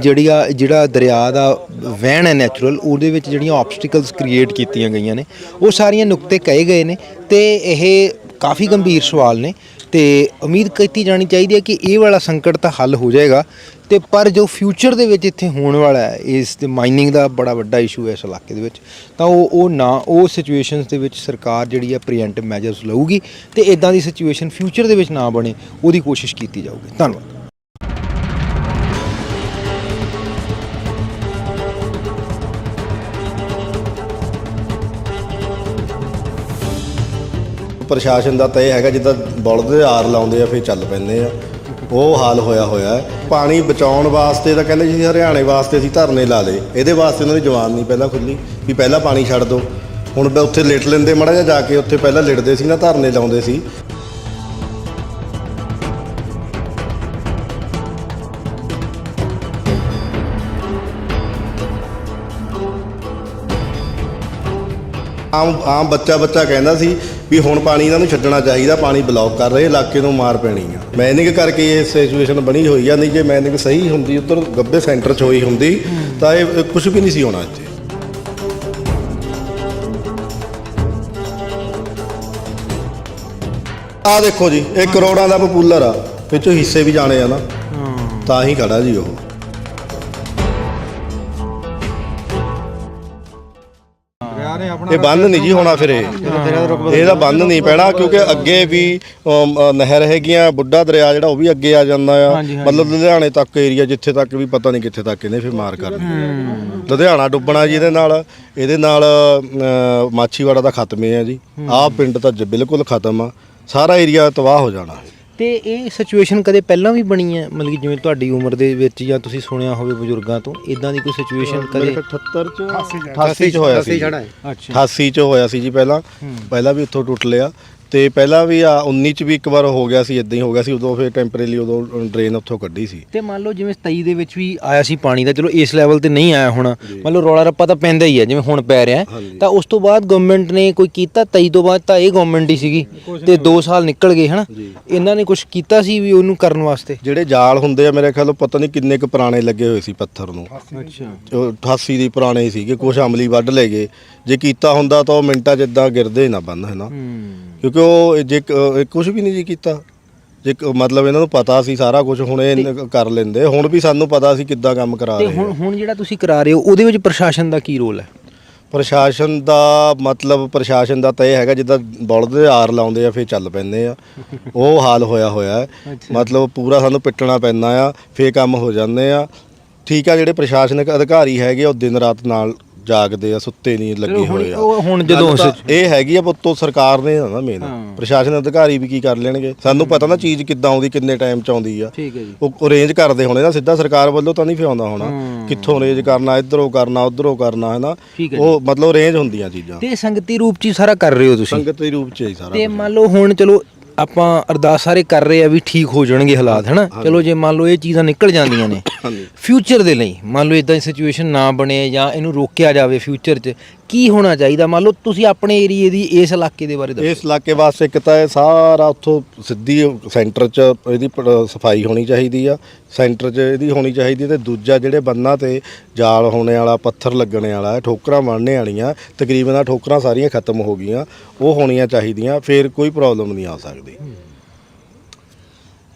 ਜਿਹੜੀ ਆ, ਜਿਹੜਾ ਦਰਿਆ ਦਾ ਵਹਿਣ ਹੈ ਨੈਚੁਰਲ ਉਹਦੇ ਵਿੱਚ ਜਿਹੜੀਆਂ ਆਬਸਟੀਕਲਸ ਕ੍ਰੀਏਟ ਕੀਤੀਆਂ ਗਈਆਂ ਨੇ, ਉਹ ਸਾਰੀਆਂ ਨੁਕਤੇ ਕਹੇ ਗਏ ਨੇ ਤੇ ਇਹ ਕਾਫੀ ਗੰਭੀਰ ਸਵਾਲ ਨੇ। ਤੇ ਉਮੀਦ ਕੀਤੀ ਜਾਣੀ ਚਾਹੀਦੀ ਹੈ ਕਿ ਇਹ ਵਾਲਾ ਸੰਕਟ ਤਾਂ ਹੱਲ ਹੋ ਜਾਏਗਾ। ਤੇ ਪਰ ਜੋ ਫਿਊਚਰ ਦੇ ਵਿੱਚ ਇੱਥੇ ਹੋਣ ਵਾਲਾ ਹੈ, ਇਸ ਤੇ ਮਾਈਨਿੰਗ ਦਾ ਬੜਾ ਵੱਡਾ ਇਸ਼ੂ ਹੈ ਇਸ ਇਲਾਕੇ ਦੇ ਵਿੱਚ, ਤਾਂ ਉਹ ਉਹ ਨਾ, ਉਹ ਸਿਚੁਏਸ਼ਨਸ ਦੇ ਵਿੱਚ ਸਰਕਾਰ ਜਿਹੜੀ ਹੈ ਪ੍ਰੀਐਂਟਿਵ ਮੈਜਰਸ ਲਊਗੀ ਤੇ ਇਦਾਂ ਦੀ ਸਿਚੁਏਸ਼ਨ ਫਿਊਚਰ ਦੇ ਵਿੱਚ ਨਾ ਬਣੇ, ਉਹਦੀ ਕੋਸ਼ਿਸ਼ ਕੀਤੀ ਜਾਊਗੀ। ਧੰਨਵਾਦ। ਪ੍ਰਸ਼ਾਸਨ ਦਾ ਤਾਂ ਇਹ ਹੈਗਾ ਜਿੱਦਾਂ ਬਲਦ ਦੇ ਆਰ ਲਾਉਂਦੇ ਆ, ਫਿਰ ਚੱਲ ਪੈਂਦੇ ਆ। ਉਹ ਹਾਲ ਹੋਇਆ ਹੋਇਆ ਹੈ। ਪਾਣੀ ਬਚਾਉਣ ਵਾਸਤੇ ਤਾਂ ਕਹਿੰਦੇ ਜੀ ਹਰਿਆਣੇ ਵਾਸਤੇ ਅਸੀਂ ਧਰਨੇ ਲਾ ਲਏ। ਇਹਦੇ ਵਾਸਤੇ ਉਹਨਾਂ ਦੀ ਜਵਾਨ ਨਹੀਂ ਪਹਿਲਾਂ ਖੁੱਲੀ ਵੀ ਪਹਿਲਾਂ ਪਾਣੀ ਛੱਡ ਦਿਓ ਹੁਣ ਮੈਂ ਉੱਥੇ ਲਿਟ ਲੈਂਦੇ ਮੜਾ ਜਿਹਾ ਜਾ ਕੇ ਉੱਥੇ ਪਹਿਲਾਂ ਲਿਟਦੇ ਸੀ ਨਾ, ਧਰਨੇ ਲਾਉਂਦੇ ਸੀ। ਆਮ ਆਮ ਬੱਚਾ ਬੱਚਾ ਕਹਿੰਦਾ ਸੀ ਵੀ ਹੁਣ ਪਾਣੀ ਇਹਨਾਂ ਨੂੰ ਛੱਡਣਾ ਚਾਹੀਦਾ ਪਾਣੀ ਬਲੌਕ ਕਰ ਰਹੇ ਇਲਾਕੇ ਨੂੰ ਮਾਰ ਪੈਣੀ ਆ। ਮੈਨਿੰਗ ਕਰਕੇ ਇਹ ਸਿਚੁਏਸ਼ਨ ਬਣੀ ਹੋਈ ਆ ਨਹੀਂ ਜੇ ਮੈਨਿੰਗ ਸਹੀ ਹੁੰਦੀ ਉੱਧਰ ਗੱਬੇ ਸੈਂਟਰ 'ਚ ਹੋਈ ਹੁੰਦੀ ਤਾਂ ਇਹ ਕੁਝ ਵੀ ਨਹੀਂ ਸੀ ਹੋਣਾ ਇੱਥੇ। ਆ ਦੇਖੋ ਜੀ ਇਹ ਕਰੋੜਾਂ ਦਾ ਪਪੂਲਰ ਆ ਵਿੱਚੋਂ ਹਿੱਸੇ ਵੀ ਜਾਣੇ ਆ ਨਾ। ਤਾਂ ਹੀ ਖੜਾ ਜੀ ਉਹ। ਇਹ ਬੰਦ ਨਹੀਂ ਜੀ ਹੋਣਾ ਫਿਰ ਇਹ। ਇਹਦਾ ਬੰਦ ਨਹੀਂ ਪੈਣਾ ਕਿਉਂਕਿ ਅੱਗੇ ਵੀ ਅਮ, ਅ, ਨਹਿਰ ਹੈਗੀਆਂ ਬੁੱਢਾ ਦਰਿਆ ਜਿਹੜਾ ਉਹ ਵੀ ਅੱਗੇ ਆ ਜਾਂਦਾ ਆ। ਮਤਲਬ ਲੁਧਿਆਣੇ ਤੱਕ ਏਰੀਆ ਜਿੱਥੇ ਤੱਕ ਵੀ ਪਤਾ ਨਹੀਂ ਕਿੱਥੇ ਤੱਕ ਇਹਨੇ ਫਿਰ ਮਾਰ ਕਰਨੀ ਲੁਧਿਆਣਾ ਡੁੱਬਣਾ ਜੀ ਇਹਦੇ ਨਾਲ ਇਹਦੇ ਨਾਲ ਅ, ਮਾਛੀਵਾੜਾ ਦਾ ਖਤਮ ਹੈ ਜੀ। ਆਹ ਪਿੰਡ ਤਾਂ ਜ- ਬਿਲਕੁਲ ਖਤਮ ਆ। ਸਾਰਾ ਏਰੀਆ ਤਬਾਹ ਹੋ ਜਾਣਾ। ਤੇ ਇਹ ਸਿਚੁਏਸ਼ਨ ਕਦੇ ਪਹਿਲਾਂ ਵੀ ਬਣੀ ਹੈ? ਮਤਲਬ ਕਿ ਜਿਵੇਂ ਤੁਹਾਡੀ ਉਮਰ ਦੇ ਵਿੱਚ ਜਾਂ ਤੁਸੀਂ ਸੁਣਿਆ ਹੋਵੇ ਬਜ਼ੁਰਗਾਂ ਤੋਂ ਇਦਾਂ ਦੀ ਕੋਈ ਸਿਚੁਏਸ਼ਨ ਕਦੇ? 78 ਚ 88 ਚ ਹੋਇਆ ਸੀ। ਅੱਛਾ। 88 ਚ ਹੋਇਆ ਸੀ ਜੀ ਪਹਿਲਾਂ। ਪਹਿਲਾਂ ਵੀ ਇੱਥੋਂ ਟੁੱਟ ਲਿਆ। ਤੇ ਪਹਿਲਾਂ ਵੀ ਆ 19 ਚ ਵੀ ਇੱਕ ਵਾਰ ਹੋ ਗਿਆ ਸੀ ਇਦਾਂ ਹੀ ਹੋ ਗਿਆ ਸੀ ਉਦੋਂ ਫਿਰ ਟੈਂਪਰੇਰੀ ਉਦੋਂ ਡਰੇਨ ਉੱਥੋਂ ਕੱਢੀ ਸੀ। ਤੇ ਮੰਨ ਲਓ ਜਿਵੇਂ 27 ਦੇ ਵਿੱਚ ਵੀ ਆਇਆ ਸੀ ਪਾਣੀ ਦਾ ਚਲੋ ਇਸ ਲੈਵਲ ਤੇ ਨਹੀਂ ਆਇਆ ਹੋਣਾ ਮੰਨ ਲਓ ਰੌਲਾ ਰੱਪਾ ਤਾਂ ਪੈਂਦਾ ਹੀ ਹੈ ਜਿਵੇਂ ਹੁਣ ਪੈ ਰਿਹਾ। ਤਾਂ ਉਸ ਤੋਂ ਬਾਅਦ ਗਵਰਨਮੈਂਟ ਨੇ ਕੋਈ ਕੀਤਾ 23 ਤੋਂ ਬਾਅਦ ਤਾਂ ਇਹ ਗਵਰਨਮੈਂਟ ਹੀ ਸੀਗੀ ਤੇ 2 ਸਾਲ ਨਿਕਲ ਗਏ ਹਨਾ। ਇਹਨਾਂ ਨੇ ਕੁਝ ਕੀਤਾ ਸੀ ਵੀ ਉਹਨੂੰ ਕਰਨ ਵਾਸਤੇ? ਜਿਹੜੇ ਜਾਲ ਹੁੰਦੇ ਆ ਮੇਰੇ ਖਿਆਲੋਂ ਪਤਾ ਨਹੀਂ ਕਿੰਨੇ ਕੁ ਪੁਰਾਣੇ ਲੱਗੇ ਹੋਏ ਸੀ ਪੱਥਰ ਨੂੰ। ਅੱਛਾ। ਉਹ 88 ਦੀ ਪੁਰਾਣੇ ਸੀਗੇ ਕੁਛ ਅਮਲੀ ਵੱਢ ਲੈ ਗਏ। ਜੇ ਕੀਤਾ ਹੁੰਦਾ ਤਾਂ ਉਹ ਮਿੰਟਾਂ 'ਚ ਇਦਾਂ ਗਿਰਦੇ ਨਾ ਬੰਨ ਹੈ। ਨਾ ਕਿਉਂਕਿ ਉਹ ਜੇ ਕੁਝ ਵੀ ਨਹੀਂ ਜੀ ਕੀਤਾ। ਜੇ ਮਤਲਬ ਇਹਨਾਂ ਨੂੰ ਪਤਾ ਸੀ ਸਾਰਾ ਕੁਝ ਹੁਣ ਇਹ ਕਰ ਲੈਂਦੇ। ਹੁਣ ਵੀ ਸਾਨੂੰ ਪਤਾ ਸੀ ਕਿੱਦਾਂ ਕੰਮ ਕਰਾ ਤੇ ਰਹੇ ਹੁਣ ਆ। ਹੁਣ ਜਿਹੜਾ ਤੁਸੀਂ ਕਰਾ ਰਹੇ ਹੋ ਉਹਦੇ ਵਿੱਚ ਪ੍ਰਸ਼ਾਸਨ ਦਾ ਕੀ ਰੋਲ ਹੈ? ਪ੍ਰਸ਼ਾਸਨ ਦਾ ਮਤਲਬ ਪ੍ਰਸ਼ਾਸਨ ਦਾ ਤਾਂ ਇਹ ਹੈਗਾ ਜਿੱਦਾਂ ਬਲਦ ਦੇ ਆਰ ਲਾਉਂਦੇ ਆ ਫਿਰ ਚੱਲ ਪੈਂਦੇ ਆ। ਉਹ ਹਾਲ ਹੋਇਆ ਹੋਇਆ। ਮਤਲਬ ਪੂਰਾ ਸਾਨੂੰ ਪਿੱਟਣਾ ਪੈਂਦਾ ਆ ਫੇਰ ਕੰਮ ਹੋ ਜਾਂਦੇ ਆ। ਠੀਕ ਆ ਜਿਹੜੇ ਪ੍ਰਸ਼ਾਸਨਿਕ ਅਧਿਕਾਰੀ ਹੈਗੇ ਉਹ ਦਿਨ ਰਾਤ ਨਾਲ ਜਾਗਦੇ ਆ ਸੁੱਤੇ ਨਹੀਂ ਲੱਗੇ ਹੋਏ ਆ। ਉਹ ਹੁਣ ਜਦੋਂ ਇਹ ਹੈਗੀ ਆ ਪੁੱਤੋ ਸਰਕਾਰ ਨੇ ਨਾ ਮੇਨ। ਪ੍ਰਸ਼ਾਸਨ ਅਧਿਕਾਰੀ ਵੀ ਕੀ ਕਰ ਲੈਣਗੇ? ਸਾਨੂੰ ਪਤਾ ਨਾ ਚੀਜ਼ ਕਿੱਦਾਂ ਆਉਂਦੀ ਕਿੰਨੇ ਟਾਈਮ ਚ ਆਉਂਦੀ ਆ। ਠੀਕ ਹੈ ਜੀ। ਉਹ ਅਰੇਂਜ ਕਰਦੇ ਹੋਣੇ ਨਾ ਸਿੱਧਾ ਸਰਕਾਰ ਵੱਲੋਂ ਤਾਂ ਨਹੀਂ ਫਿਰ ਆਉਂਦਾ ਹੋਣਾ। ਕਿੱਥੋਂ ਅਰੇਂਜ ਕਰਨਾ ਇਧਰੋਂ ਕਰਨਾ ਉਧਰੋਂ ਕਰਨਾ ਹੈ ਨਾ। ਉਹ ਮਤਲਬ ਅਰੇਂਜ ਹੁੰਦੀਆਂ ਚੀਜ਼ਾਂ। ਤੇ ਸੰਗਤੀ ਰੂਪ ਚ ਸਾਰਾ ਕਰ ਰਹੇ ਹੋ ਤੁਸੀਂ? ਸੰਗਤ ਰੂਪ ਚ ਹੀ ਸਾਰਾ ਤੇ। ਮੰਨ ਲਓ ਹੁਣ ਚਲੋ ਆਪਾਂ ਅਰਦਾਸ ਸਾਰੇ ਕਰ ਰਹੇ ਆ ਵੀ ਠੀਕ ਹੋ ਜਾਣਗੇ ਹਾਲਾਤ ਹਨਾ? ਚਲੋ ਜੇ ਮੰਨ ਲਓ ਇਹ ਚੀਜ਼ਾਂ ਨਿਕਲ ਜਾਂਦੀਆਂ ਨੇ ਫਿਊਚਰ ਦੇ ਲਈ ਮੰਨ ਲਓ ਇਦਾਂ ਦੀ ਸਿਚੁਏਸ਼ਨ ਨਾ ਬਣੇ ਜਾਂ ਇਹਨੂੰ ਰੋਕਿਆ ਜਾਵੇ ਫਿਊਚਰ 'ਚ ਕੀ ਹੋਣਾ ਚਾਹੀਦਾ? ਮੰਨ ਲਓ ਤੁਸੀਂ ਆਪਣੇ ਏਰੀਏ ਦੀ ਇਸ ਇਲਾਕੇ ਦੇ ਬਾਰੇ ਦੱਸੋ। ਇਸ ਇਲਾਕੇ ਵਾਸਤੇ ਇੱਕ ਤਾਂ ਇਹ ਸਾਰਾ ਉੱਥੋਂ ਸਿੱਧੀ ਸੈਂਟਰ 'ਚ ਇਹਦੀ ਪ- ਸਫ਼ਾਈ ਹੋਣੀ ਚਾਹੀਦੀ ਆ। ਸੈਂਟਰ 'ਚ ਇਹਦੀ ਹੋਣੀ ਚਾਹੀਦੀ ਤੇ ਦੂਜਾ ਜਿਹੜੇ ਬੰਨਾਂ ਤੇ ਜਾਲ ਹੋਣੇ ਵਾਲਾ ਪੱਥਰ ਲੱਗਣੇ ਵਾਲਾ ਠੋਕਰਾਂ ਬਣਨੇ ਵਾਲੀਆਂ ਤਕਰੀਬਨ ਆ ਠੋਕਰਾਂ ਸਾਰੀਆਂ ਖਤਮ ਹੋ ਗਈਆਂ। ਉਹ ਹੋਣੀਆਂ ਚਾਹੀਦੀਆਂ ਫਿਰ ਕੋਈ ਪ੍ਰੋਬਲਮ ਨਹੀਂ ਆ ਸਕਦੀ।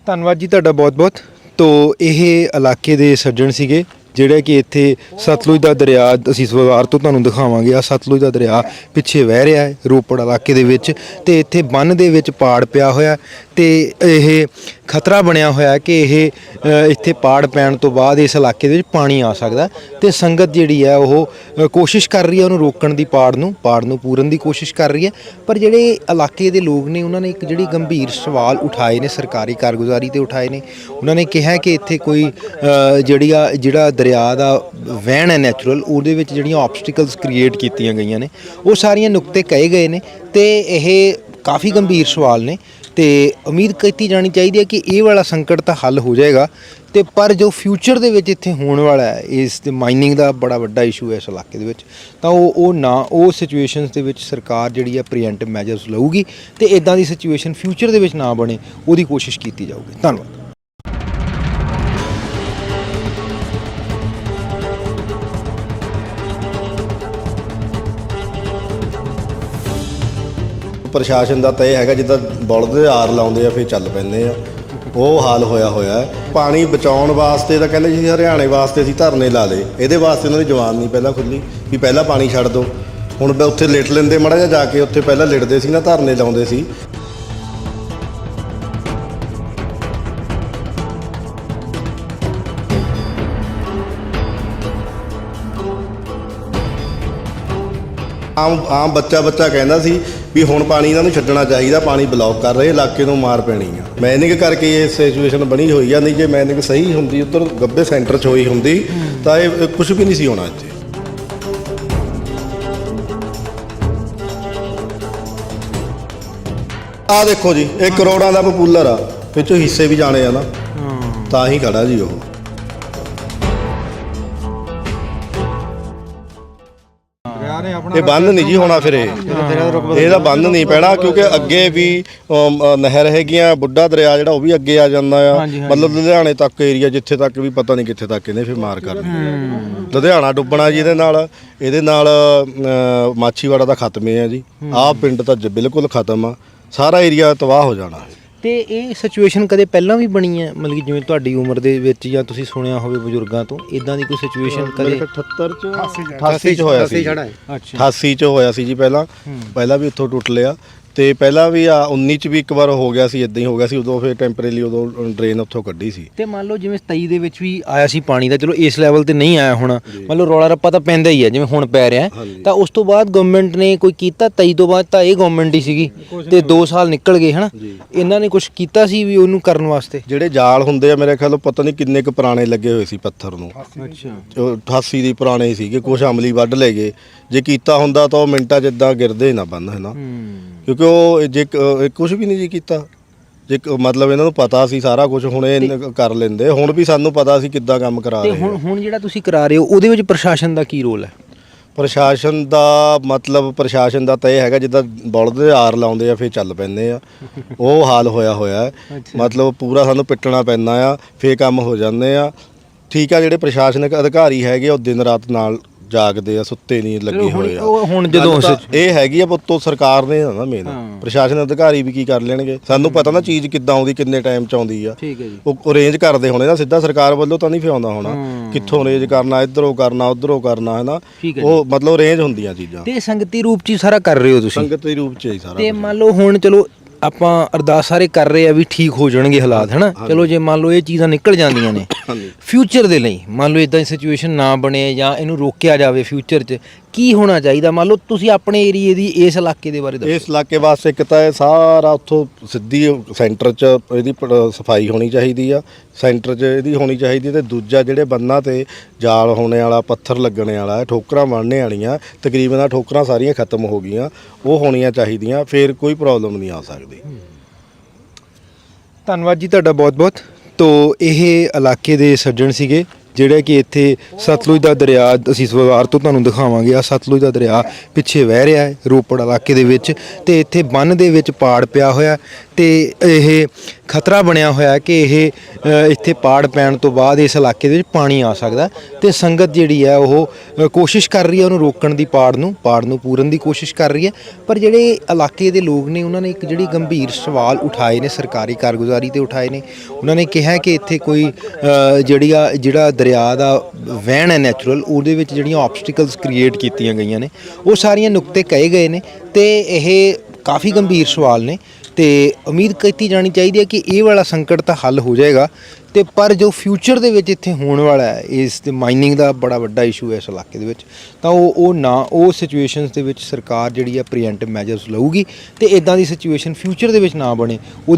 ਧੰਨਵਾਦ ਜੀ ਤੁਹਾਡਾ ਬਹੁਤ-ਬਹੁਤ। ਤੋ ਇਹ ਇਲਾਕੇ ਦੇ ਸੱਜਣ ਸੀਗੇ। ਜਿਹੜਾ ਕਿ ਇੱਥੇ ਸਤਲੁਜ ਦਾ ਦਰਿਆ, ਅਸੀਂ ਸਵਾਰ ਤੋਂ ਤੁਹਾਨੂੰ ਦਿਖਾਵਾਂਗੇ ਆ ਸਤਲੁਜ ਦਾ ਦਰਿਆ ਪਿੱਛੇ ਵਹਿ ਰਿਹਾ ਹੈ ਰੋਪੜ ਇਲਾਕੇ ਦੇ ਵਿੱਚ ਤੇ ਇੱਥੇ ਬੰਨ ਦੇ ਵਿੱਚ ਪਾੜ ਪਿਆ ਹੋਇਆ ਤੇ ਇਹ ਖਤਰਾ ਬਣਿਆ ਹੋਇਆ ਕਿ ਇਹ ਇੱਥੇ ਪਾੜ ਪੈਣ ਤੋਂ ਬਾਅਦ ਇਸ ਇਲਾਕੇ ਦੇ ਵਿੱਚ ਪਾਣੀ ਆ ਸਕਦਾ ਤੇ ਸੰਗਤ ਜਿਹੜੀ ਹੈ ਉਹ ਕੋਸ਼ਿਸ਼ ਕਰ ਰਹੀ ਹੈ ਉਹਨੂੰ ਰੋਕਣ ਦੀ ਪਾੜ ਨੂੰ ਪਾੜ ਨੂੰ ਪੂਰਨ ਦੀ ਕੋਸ਼ਿਸ਼ ਕਰ ਰਹੀ ਹੈ। ਪਰ ਜਿਹੜੇ ਇਲਾਕੇ ਦੇ ਲੋਕ ਨੇ, ਉਹਨਾਂ ਨੇ ਇੱਕ ਜਿਹੜੀ ਗੰਭੀਰ ਸਵਾਲ ਉਠਾਏ ਨੇ, ਸਰਕਾਰੀ ਕਾਰਗੁਜ਼ਾਰੀ ਤੇ ਉਠਾਏ ਨੇ। ਉਹਨਾਂ ਨੇ ਕਿਹਾ ਕਿ ਇੱਥੇ ਕੋਈ ਜਿਹੜੀ ਆ, ਜਿਹੜਾ ਦਰਿਆ ਦਾ ਵਹਿਣ ਹੈ ਨੈਚੁਰਲ ਉਹਦੇ ਵਿੱਚ ਜਿਹੜੀਆਂ ਆਬਸਟੀਕਲਸ ਕ੍ਰੀਏਟ ਕੀਤੀਆਂ ਗਈਆਂ ਨੇ, ਉਹ ਸਾਰੀਆਂ ਨੁਕਤੇ ਕਹੇ ਗਏ ਨੇ ਤੇ ਇਹ ਕਾਫੀ ਗੰਭੀਰ ਸਵਾਲ ਨੇ ਤੇ ਉਮੀਦ ਕੀਤੀ ਜਾਣੀ ਚਾਹੀਦੀ ਹੈ ਕਿ ਇਹ ਵਾਲਾ ਸੰਕਟ ਤਾਂ ਹੱਲ ਹੋ ਜਾਏਗਾ ਤੇ ਪਰ ਜੋ ਫਿਊਚਰ ਦੇ ਵਿੱਚ ਇੱਥੇ ਹੋਣ ਵਾਲਾ ਹੈ, ਇਸ ਤੇ ਮਾਈਨਿੰਗ ਦਾ ਬੜਾ ਵੱਡਾ ਇਸ਼ੂ ਹੈ ਇਸ ਇਲਾਕੇ ਦੇ ਵਿੱਚ, ਤਾਂ ਉਹ ਉਹ ਨਾ, ਉਹ ਸਿਚੁਏਸ਼ਨਸ ਦੇ ਵਿੱਚ ਸਰਕਾਰ ਜਿਹੜੀ ਹੈ ਪ੍ਰੀਐਂਟਿਵ ਮੈਜਰਸ ਲਊਗੀ ਤੇ ਇਦਾਂ ਦੀ ਸਿਚੁਏਸ਼ਨ ਫਿਊਚਰ ਦੇ ਵਿੱਚ ਨਾ ਬਣੇ, ਉਹਦੀ ਕੋਸ਼ਿਸ਼ ਕੀਤੀ ਜਾਊਗੀ। ਧੰਨਵਾਦ। ਪ੍ਰਸ਼ਾਸਨ ਦਾ ਤਾਂ ਇਹ ਹੈਗਾ ਜਿੱਦਾਂ ਬਲਦ ਦੇ ਆਰ ਲਾਉਂਦੇ ਆ, ਫਿਰ ਚੱਲ ਪੈਂਦੇ ਆ। ਉਹ ਹਾਲ ਹੋਇਆ ਹੋਇਆ ਹੈ। ਪਾਣੀ ਬਚਾਉਣ ਵਾਸਤੇ ਤਾਂ ਕਹਿੰਦੇ ਜੀ ਹਰਿਆਣੇ ਵਾਸਤੇ ਅਸੀਂ ਧਰਨੇ ਲਾ ਲਏ। ਇਹਦੇ ਵਾਸਤੇ ਉਹਨਾਂ ਦੀ ਜਵਾਨ ਨਹੀਂ ਪਹਿਲਾਂ ਖੁੱਲੀ ਵੀ ਪਹਿਲਾਂ ਪਾਣੀ ਛੱਡ ਦਿਓ ਹੁਣ ਮੈਂ ਉੱਥੇ ਲਿਟ ਲੈਂਦੇ ਮੜਾ ਜਿਹਾ ਜਾ ਕੇ ਉੱਥੇ ਪਹਿਲਾਂ ਲਿਟਦੇ ਸੀ ਨਾ, ਧਰਨੇ ਲਾਉਂਦੇ ਸੀ। ਆਮ ਆਮ ਬੱਚਾ ਬੱਚਾ ਕਹਿੰਦਾ ਸੀ ਵੀ ਹੁਣ ਪਾਣੀ ਇਹਨਾਂ ਨੂੰ ਛੱਡਣਾ ਚਾਹੀਦਾ ਪਾਣੀ ਬਲੌਕ ਕਰ ਰਹੇ ਇਲਾਕੇ ਨੂੰ ਮਾਰ ਪੈਣੀ ਆ। ਮੈਨਿੰਗ ਕਰਕੇ ਇਹ ਸਿਚੁਏਸ਼ਨ ਬਣੀ ਹੋਈ ਆ ਨਹੀਂ ਜੇ ਮੈਨਿੰਗ ਸਹੀ ਹੁੰਦੀ ਉੱਧਰ ਗੱਬੇ ਸੈਂਟਰ 'ਚ ਹੋਈ ਹੁੰਦੀ ਤਾਂ ਇਹ ਕੁਝ ਵੀ ਨਹੀਂ ਸੀ ਹੋਣਾ ਇੱਥੇ। ਆ ਦੇਖੋ ਜੀ ਇਹ ਕਰੋੜਾਂ ਦਾ ਪਪੂਲਰ ਆ ਵਿੱਚੋਂ ਹਿੱਸੇ ਵੀ ਜਾਣੇ ਆ ਨਾ। ਤਾਂ ਹੀ ਖੜਾ ਜੀ ਉਹ। ਇਹ ਬੰਦ ਨਹੀਂ ਜੀ ਹੋਣਾ ਫਿਰ ਇਹ। ਇਹਦਾ ਬੰਦ ਨਹੀਂ ਪੈਣਾ ਕਿਉਂਕਿ ਅੱਗੇ ਵੀ ਅਮ, ਅ, ਨਹਿਰ ਹੈਗੀਆਂ ਬੁੱਢਾ ਦਰਿਆ ਜਿਹੜਾ ਉਹ ਵੀ ਅੱਗੇ ਆ ਜਾਂਦਾ ਆ। ਮਤਲਬ ਲੁਧਿਆਣੇ ਤੱਕ ਏਰੀਆ ਜਿੱਥੇ ਤੱਕ ਵੀ ਪਤਾ ਨਹੀਂ ਕਿੱਥੇ ਤੱਕ ਇਹਨੇ ਫਿਰ ਮਾਰ ਕਰਨੀ ਲੁਧਿਆਣਾ ਡੁੱਬਣਾ ਜੀ ਇਹਦੇ ਨਾਲ ਇਹਦੇ ਨਾਲ ਅ, ਮਾਛੀਵਾੜਾ ਦਾ ਖਤਮ ਹੈ ਜੀ। ਆਹ ਪਿੰਡ ਤਾਂ ਜ- ਬਿਲਕੁਲ ਖਤਮ ਆ। ਸਾਰਾ ਏਰੀਆ ਤਬਾਹ ਹੋ ਜਾਣਾ। ਤੇ ਇਹ ਸਿਚੁਏਸ਼ਨ ਕਦੇ ਪਹਿਲਾਂ ਵੀ ਬਣੀ ਹੈ? ਮਤਲਬ ਕਿ ਜਿਵੇਂ ਤੁਹਾਡੀ ਉਮਰ ਦੇ ਵਿੱਚ ਜਾਂ ਤੁਸੀਂ ਸੁਣਿਆ ਹੋਵੇ ਬਜ਼ੁਰਗਾਂ ਤੋਂ ਇਦਾਂ ਦੀ ਕੋਈ ਸਿਚੁਏਸ਼ਨ ਕਦੇ? 78 ਚ 88 ਚ ਹੋਇਆ ਸੀ। ਅੱਛਾ। 88 ਚ ਹੋਇਆ ਸੀ ਜੀ ਪਹਿਲਾਂ। ਪਹਿਲਾਂ ਵੀ ਇੱਥੋਂ ਟੁੱਟ ਲਿਆ। ਤੇ ਪਹਿਲਾਂ ਵੀ ਆ 19 ਚ ਵੀ ਇੱਕ ਵਾਰ ਹੋ ਗਿਆ ਸੀ ਇਦਾਂ ਹੀ ਹੋ ਗਿਆ ਸੀ ਉਦੋਂ ਫਿਰ ਟੈਂਪਰੇਰੀ ਉਦੋਂ ਡਰੇਨ ਉੱਥੋਂ ਕੱਢੀ ਸੀ। ਤੇ ਮੰਨ ਲਓ ਜਿਵੇਂ 27 ਦੇ ਵਿੱਚ ਵੀ ਆਇਆ ਸੀ ਪਾਣੀ ਦਾ ਚਲੋ ਇਸ ਲੈਵਲ ਤੇ ਨਹੀਂ ਆਇਆ ਹੋਣਾ ਮੰਨ ਲਓ ਰੌਲਾ ਰੱਪਾ ਤਾਂ ਪੈਂਦਾ ਹੀ ਹੈ ਜਿਵੇਂ ਹੁਣ ਪੈ ਰਿਹਾ। ਤਾਂ ਉਸ ਤੋਂ ਬਾਅਦ ਗਵਰਨਮੈਂਟ ਨੇ ਕੋਈ ਕੀਤਾ 23 ਤੋਂ ਬਾਅਦ ਤਾਂ ਇਹ ਗਵਰਨਮੈਂਟ ਹੀ ਸੀਗੀ ਤੇ 2 ਸਾਲ ਨਿਕਲ ਗਏ ਹਨਾ। ਇਹਨਾਂ ਨੇ ਕੁਝ ਕੀਤਾ ਸੀ ਵੀ ਉਹਨੂੰ ਕਰਨ ਵਾਸਤੇ? ਜਿਹੜੇ ਜਾਲ ਹੁੰਦੇ ਆ ਮੇਰੇ ਖਿਆਲੋਂ ਪਤਾ ਨਹੀਂ ਕਿੰਨੇ ਕੁ ਪੁਰਾਣੇ ਲੱਗੇ ਹੋਏ ਸੀ ਪੱਥਰ ਨੂੰ। ਅੱਛਾ। ਉਹ 88 ਦੀ ਪੁਰਾਣੇ ਸੀਗੇ ਕੁਝ ਅਮਲੀ ਵੱਢ ਲੈ ਗਏ। ਜੇ ਕੀਤਾ ਹੁੰਦਾ ਤਾਂ ਉਹ ਮਿੰਟਾਂ ਇਦਾਂ ਗਿਰਦੇ ਨਾ ਬੰਨ ਹੈ। ਨਾ ਕਿਉਂਕਿ ਉਹ ਜੇ ਕੁਝ ਵੀ ਨਹੀਂ ਜੀ ਕੀਤਾ। ਜੇ ਕ- ਮਤਲਬ ਇਹਨਾਂ ਨੂੰ ਪਤਾ ਸੀ ਸਾਰਾ ਕੁਝ ਹੁਣ ਇਹ ਕਰ ਲੈਂਦੇ। ਹੁਣ ਵੀ ਸਾਨੂੰ ਪਤਾ ਸੀ ਕਿੱਦਾਂ ਕੰਮ ਕਰਾ ਤੇ ਰਹੇ ਆ। ਹੁਣ ਜਿਹੜਾ ਤੁਸੀਂ ਕਰਾ ਰਹੇ ਹੋ ਉਹਦੇ ਵਿੱਚ ਪ੍ਰਸ਼ਾਸਨ ਦਾ ਕੀ ਰੋਲ ਹੈ? ਪ੍ਰਸ਼ਾਸਨ ਦਾ ਮਤਲਬ ਪ੍ਰਸ਼ਾਸਨ ਦਾ ਤਾਂ ਇਹ ਹੈਗਾ ਜਿੱਦਾਂ ਬਲਦ ਦੇ ਆਰ ਲਾਉਂਦੇ ਆ ਫਿਰ ਚੱਲ ਪੈਂਦੇ ਆ। ਉਹ ਹਾਲ ਹੋਇਆ ਹੋਇਆ ਹੈ। ਮਤਲਬ ਪੂਰਾ ਸਾਨੂੰ ਪਿੱਟਣਾ ਪੈਂਦਾ ਆ ਫੇਰ ਕੰਮ ਹੋ ਜਾਂਦੇ ਆ। ਠੀਕ ਆ ਜਿਹੜੇ ਪ੍ਰਸ਼ਾਸਨਿਕ ਅਧਿਕਾਰੀ ਹੈਗੇ ਆ, ਉਹ ਦਿਨ ਰਾਤ ਨਾਲ ਜਾਗਦੇ ਆ ਸੁੱਤੇ ਨਹੀਂ ਲੱਗੇ ਹੋਏ ਆ। ਉਹ ਹੁਣ ਜਦੋਂ ਗੱਲ ਤਾਂ ਉਸ- ਇਹ ਹੈਗੀ ਆ ਪੁੱਤੋਂ ਸਰਕਾਰ ਨੇ ਨਾ ਮੇਨ। ਪ੍ਰਸ਼ਾਸਨ ਅਧਿਕਾਰੀ ਵੀ ਕੀ ਕਰ ਲੈਣਗੇ? ਸਾਨੂੰ ਪਤਾ ਨਾ ਚੀਜ਼ ਕਿੱਦਾਂ ਆਉਂਦੀ ਕਿੰਨੇ ਟਾਈਮ ਚ ਆਉਂਦੀ ਆ। ਠੀਕ ਹੈ ਜੀ। ਉਹ ਅਰੇਂਜ ਕਰਦੇ ਹੋਣੇ ਨਾ ਸਿੱਧਾ ਸਰਕਾਰ ਵੱਲੋਂ ਤਾਂ ਨਹੀਂ ਫਿਰ ਆਉਂਦਾ ਹੋਣਾ। ਕਿੱਥੋਂ ਅਰੇਂਜ ਕਰਨਾ ਇੱਧਰੋਂ ਕਰਨਾ ਉੱਧਰੋਂ ਕਰਨਾ ਹੈ ਨਾ? ਠੀਕ ਹੈ ਜੀ। ਉਹ ਮਤਲਬ ਅਰੇਂਜ ਹੁੰਦੀਆਂ ਚੀਜ਼ਾਂ। ਤੇ ਰੰਗਤੀ ਰੂਪ ਚ ਹੀ ਸਾਰਾ ਕਰ ਰਹੇ ਹੋ ਤੁਸੀਂ? ਸੰਗਤ ਦੇ ਰੂਪ ਚ ਹੀ ਸਾਰਾ ਤੇ। ਮੰਨ ਲਓ ਹੁਣ ਚਲੋ ਆਪਾਂ ਅਰਦਾਸ ਸਾਰੇ ਕਰ ਰਹੇ ਆ ਵੀ ਠੀਕ ਹੋ ਜਾਣਗੇ ਹਾਲਾਤ ਹਨਾ? ਚਲੋ ਜੇ ਮੰਨ ਲਓ ਇਹ ਚੀਜ਼ਾਂ ਨਿਕਲ ਜਾਂਦੀਆਂ ਨੇ ਫਿਊਚਰ ਦੇ ਲਈ ਮੰਨ ਲਓ ਇਦਾਂ ਦੀ ਸਿਚੁਏਸ਼ਨ ਨਾ ਬਣੇ ਜਾਂ ਇਹਨੂੰ ਰੋਕਿਆ ਜਾਵੇ ਫਿਊਚਰ 'ਚ ਕੀ ਹੋਣਾ ਚਾਹੀਦਾ? ਮੰਨ ਲਓ ਤੁਸੀਂ ਆਪਣੇ ਏਰੀਏ ਦੀ ਇਸ ਇਲਾਕੇ ਦੇ ਬਾਰੇ ਦੱਸੋ। ਇਸ ਇਲਾਕੇ ਵਾਸਤੇ ਇੱਕ ਤਾਂ ਇਹ ਸਾਰਾ ਉੱਥੋਂ ਸਿੱਧੀ ਸੈਂਟਰ 'ਚ ਇਹਦੀ ਪ- ਸਫ਼ਾਈ ਹੋਣੀ ਚਾਹੀਦੀ ਆ। ਸੈਂਟਰ 'ਚ ਇਹਦੀ ਹੋਣੀ ਚਾਹੀਦੀ ਤੇ ਦੂਜਾ ਜਿਹੜੇ ਬੰਨਾਂ ਤੇ ਜਾਲ ਹੋਣੇ ਵਾਲਾ ਪੱਥਰ ਲੱਗਣੇ ਵਾਲਾ ਠੋਕਰਾਂ ਬਣਨੇ ਵਾਲੀਆਂ ਤਕਰੀਬਨ ਆ ਠੋਕਰਾਂ ਸਾਰੀਆਂ ਖਤਮ ਹੋ ਗਈਆਂ। ਉਹ ਹੋਣੀਆਂ ਚਾਹੀਦੀਆਂ ਫਿਰ ਕੋਈ ਪ੍ਰੋਬਲਮ ਨਹੀਂ ਆ ਸਕਦੀ। ਧੰਨਵਾਦ ਜੀ ਤੁਹਾਡਾ ਬਹੁਤ-ਬਹੁਤ। ਤੋ ਇਹ ਇਲਾਕੇ ਦੇ ਸੱਜਣ ਸੀਗੇ। ਜਿਹੜਾ ਕਿ ਇੱਥੇ ਸਤਲੁਜ ਦਾ ਦਰਿਆ, ਅਸੀਂ ਇਸ ਤੋਂ ਤੁਹਾਨੂੰ ਦਿਖਾਵਾਂਗੇ ਆ ਸਤਲੁਜ ਦਾ ਦਰਿਆ ਪਿੱਛੇ ਵਹਿ ਰਿਹਾ ਹੈ, ਰੋਪੜ ਇਲਾਕੇ ਦੇ ਵਿੱਚ ਤੇ ਇੱਥੇ ਬੰਨ ਦੇ ਵਿੱਚ ਪਾੜ ਪਿਆ ਹੋਇਆ ਤੇ ਇਹ ਖਤਰਾ ਬਣਿਆ ਹੋਇਆ ਕਿ ਇਹ ਇੱਥੇ ਪਾੜ ਪੈਣ ਤੋਂ ਬਾਅਦ ਇਸ ਇਲਾਕੇ ਦੇ ਵਿੱਚ ਪਾਣੀ ਆ ਸਕਦਾ ਤੇ ਸੰਗਤ ਜਿਹੜੀ ਹੈ ਉਹ ਕੋਸ਼ਿਸ਼ ਕਰ ਰਹੀ ਹੈ ਉਹਨੂੰ ਰੋਕਣ ਦੀ ਪਾੜ ਨੂੰ ਪਾੜ ਨੂੰ ਪੂਰਨ ਦੀ ਕੋਸ਼ਿਸ਼ ਕਰ ਰਹੀ ਹੈ। ਪਰ ਜਿਹੜੇ ਇਲਾਕੇ ਦੇ ਲੋਕ ਨੇ, ਉਹਨਾਂ ਨੇ ਇੱਕ ਜਿਹੜੀ ਗੰਭੀਰ ਸਵਾਲ ਉਠਾਏ ਨੇ, ਸਰਕਾਰੀ ਕਾਰਗੁਜ਼ਾਰੀ ਤੇ ਉਠਾਏ ਨੇ। ਉਹਨਾਂ ਨੇ ਕਿਹਾ ਕਿ ਇੱਥੇ ਕੋਈ ਜਿਹੜੀ ਆ, ਜਿਹੜਾ ਦਰਿਆ ਦਾ ਵਹਿਣ ਹੈ ਨੈਚੁਰਲ ਉਹਦੇ ਵਿੱਚ ਜਿਹੜੀਆਂ ਆਬਸਟੀਕਲਸ ਕ੍ਰੀਏਟ ਕੀਤੀਆਂ ਗਈਆਂ ਨੇ, ਉਹ ਸਾਰੀਆਂ ਨੁਕਤੇ ਕਹੇ ਗਏ ਨੇ ਤੇ ਇਹ ਕਾਫੀ ਗੰਭੀਰ ਸਵਾਲ ਨੇ ਤੇ ਉਮੀਦ ਕੀਤੀ ਜਾਣੀ ਚਾਹੀਦੀ ਹੈ ਕਿ ਇਹ ਵਾਲਾ ਸੰਕਟ ਤਾਂ ਹੱਲ ਹੋ ਜਾਏਗਾ ਤੇ ਪਰ ਜੋ ਫਿਊਚਰ ਦੇ ਵਿੱਚ ਇੱਥੇ ਹੋਣ ਵਾਲਾ ਹੈ, ਇਸ ਤੇ ਮਾਈਨਿੰਗ ਦਾ ਬੜਾ ਵੱਡਾ ਇਸ਼ੂ ਹੈ ਇਸ ਇਲਾਕੇ ਦੇ ਵਿੱਚ, ਤਾਂ ਉਹ ਉਹ ਨਾ, ਉਹ ਸਿਚੁਏਸ਼ਨਸ ਦੇ ਵਿੱਚ ਸਰਕਾਰ ਜਿਹੜੀ ਹੈ ਪ੍ਰੀਐਂਟਿਵ ਮੈਜਰਸ ਲਊਗੀ ਤੇ ਇਦਾਂ ਦੀ ਸਿਚੁਏਸ਼ਨ ਫਿਊਚਰ ਦੇ ਵਿੱਚ ਨਾ ਬਣੇ, ਉਹਦੀ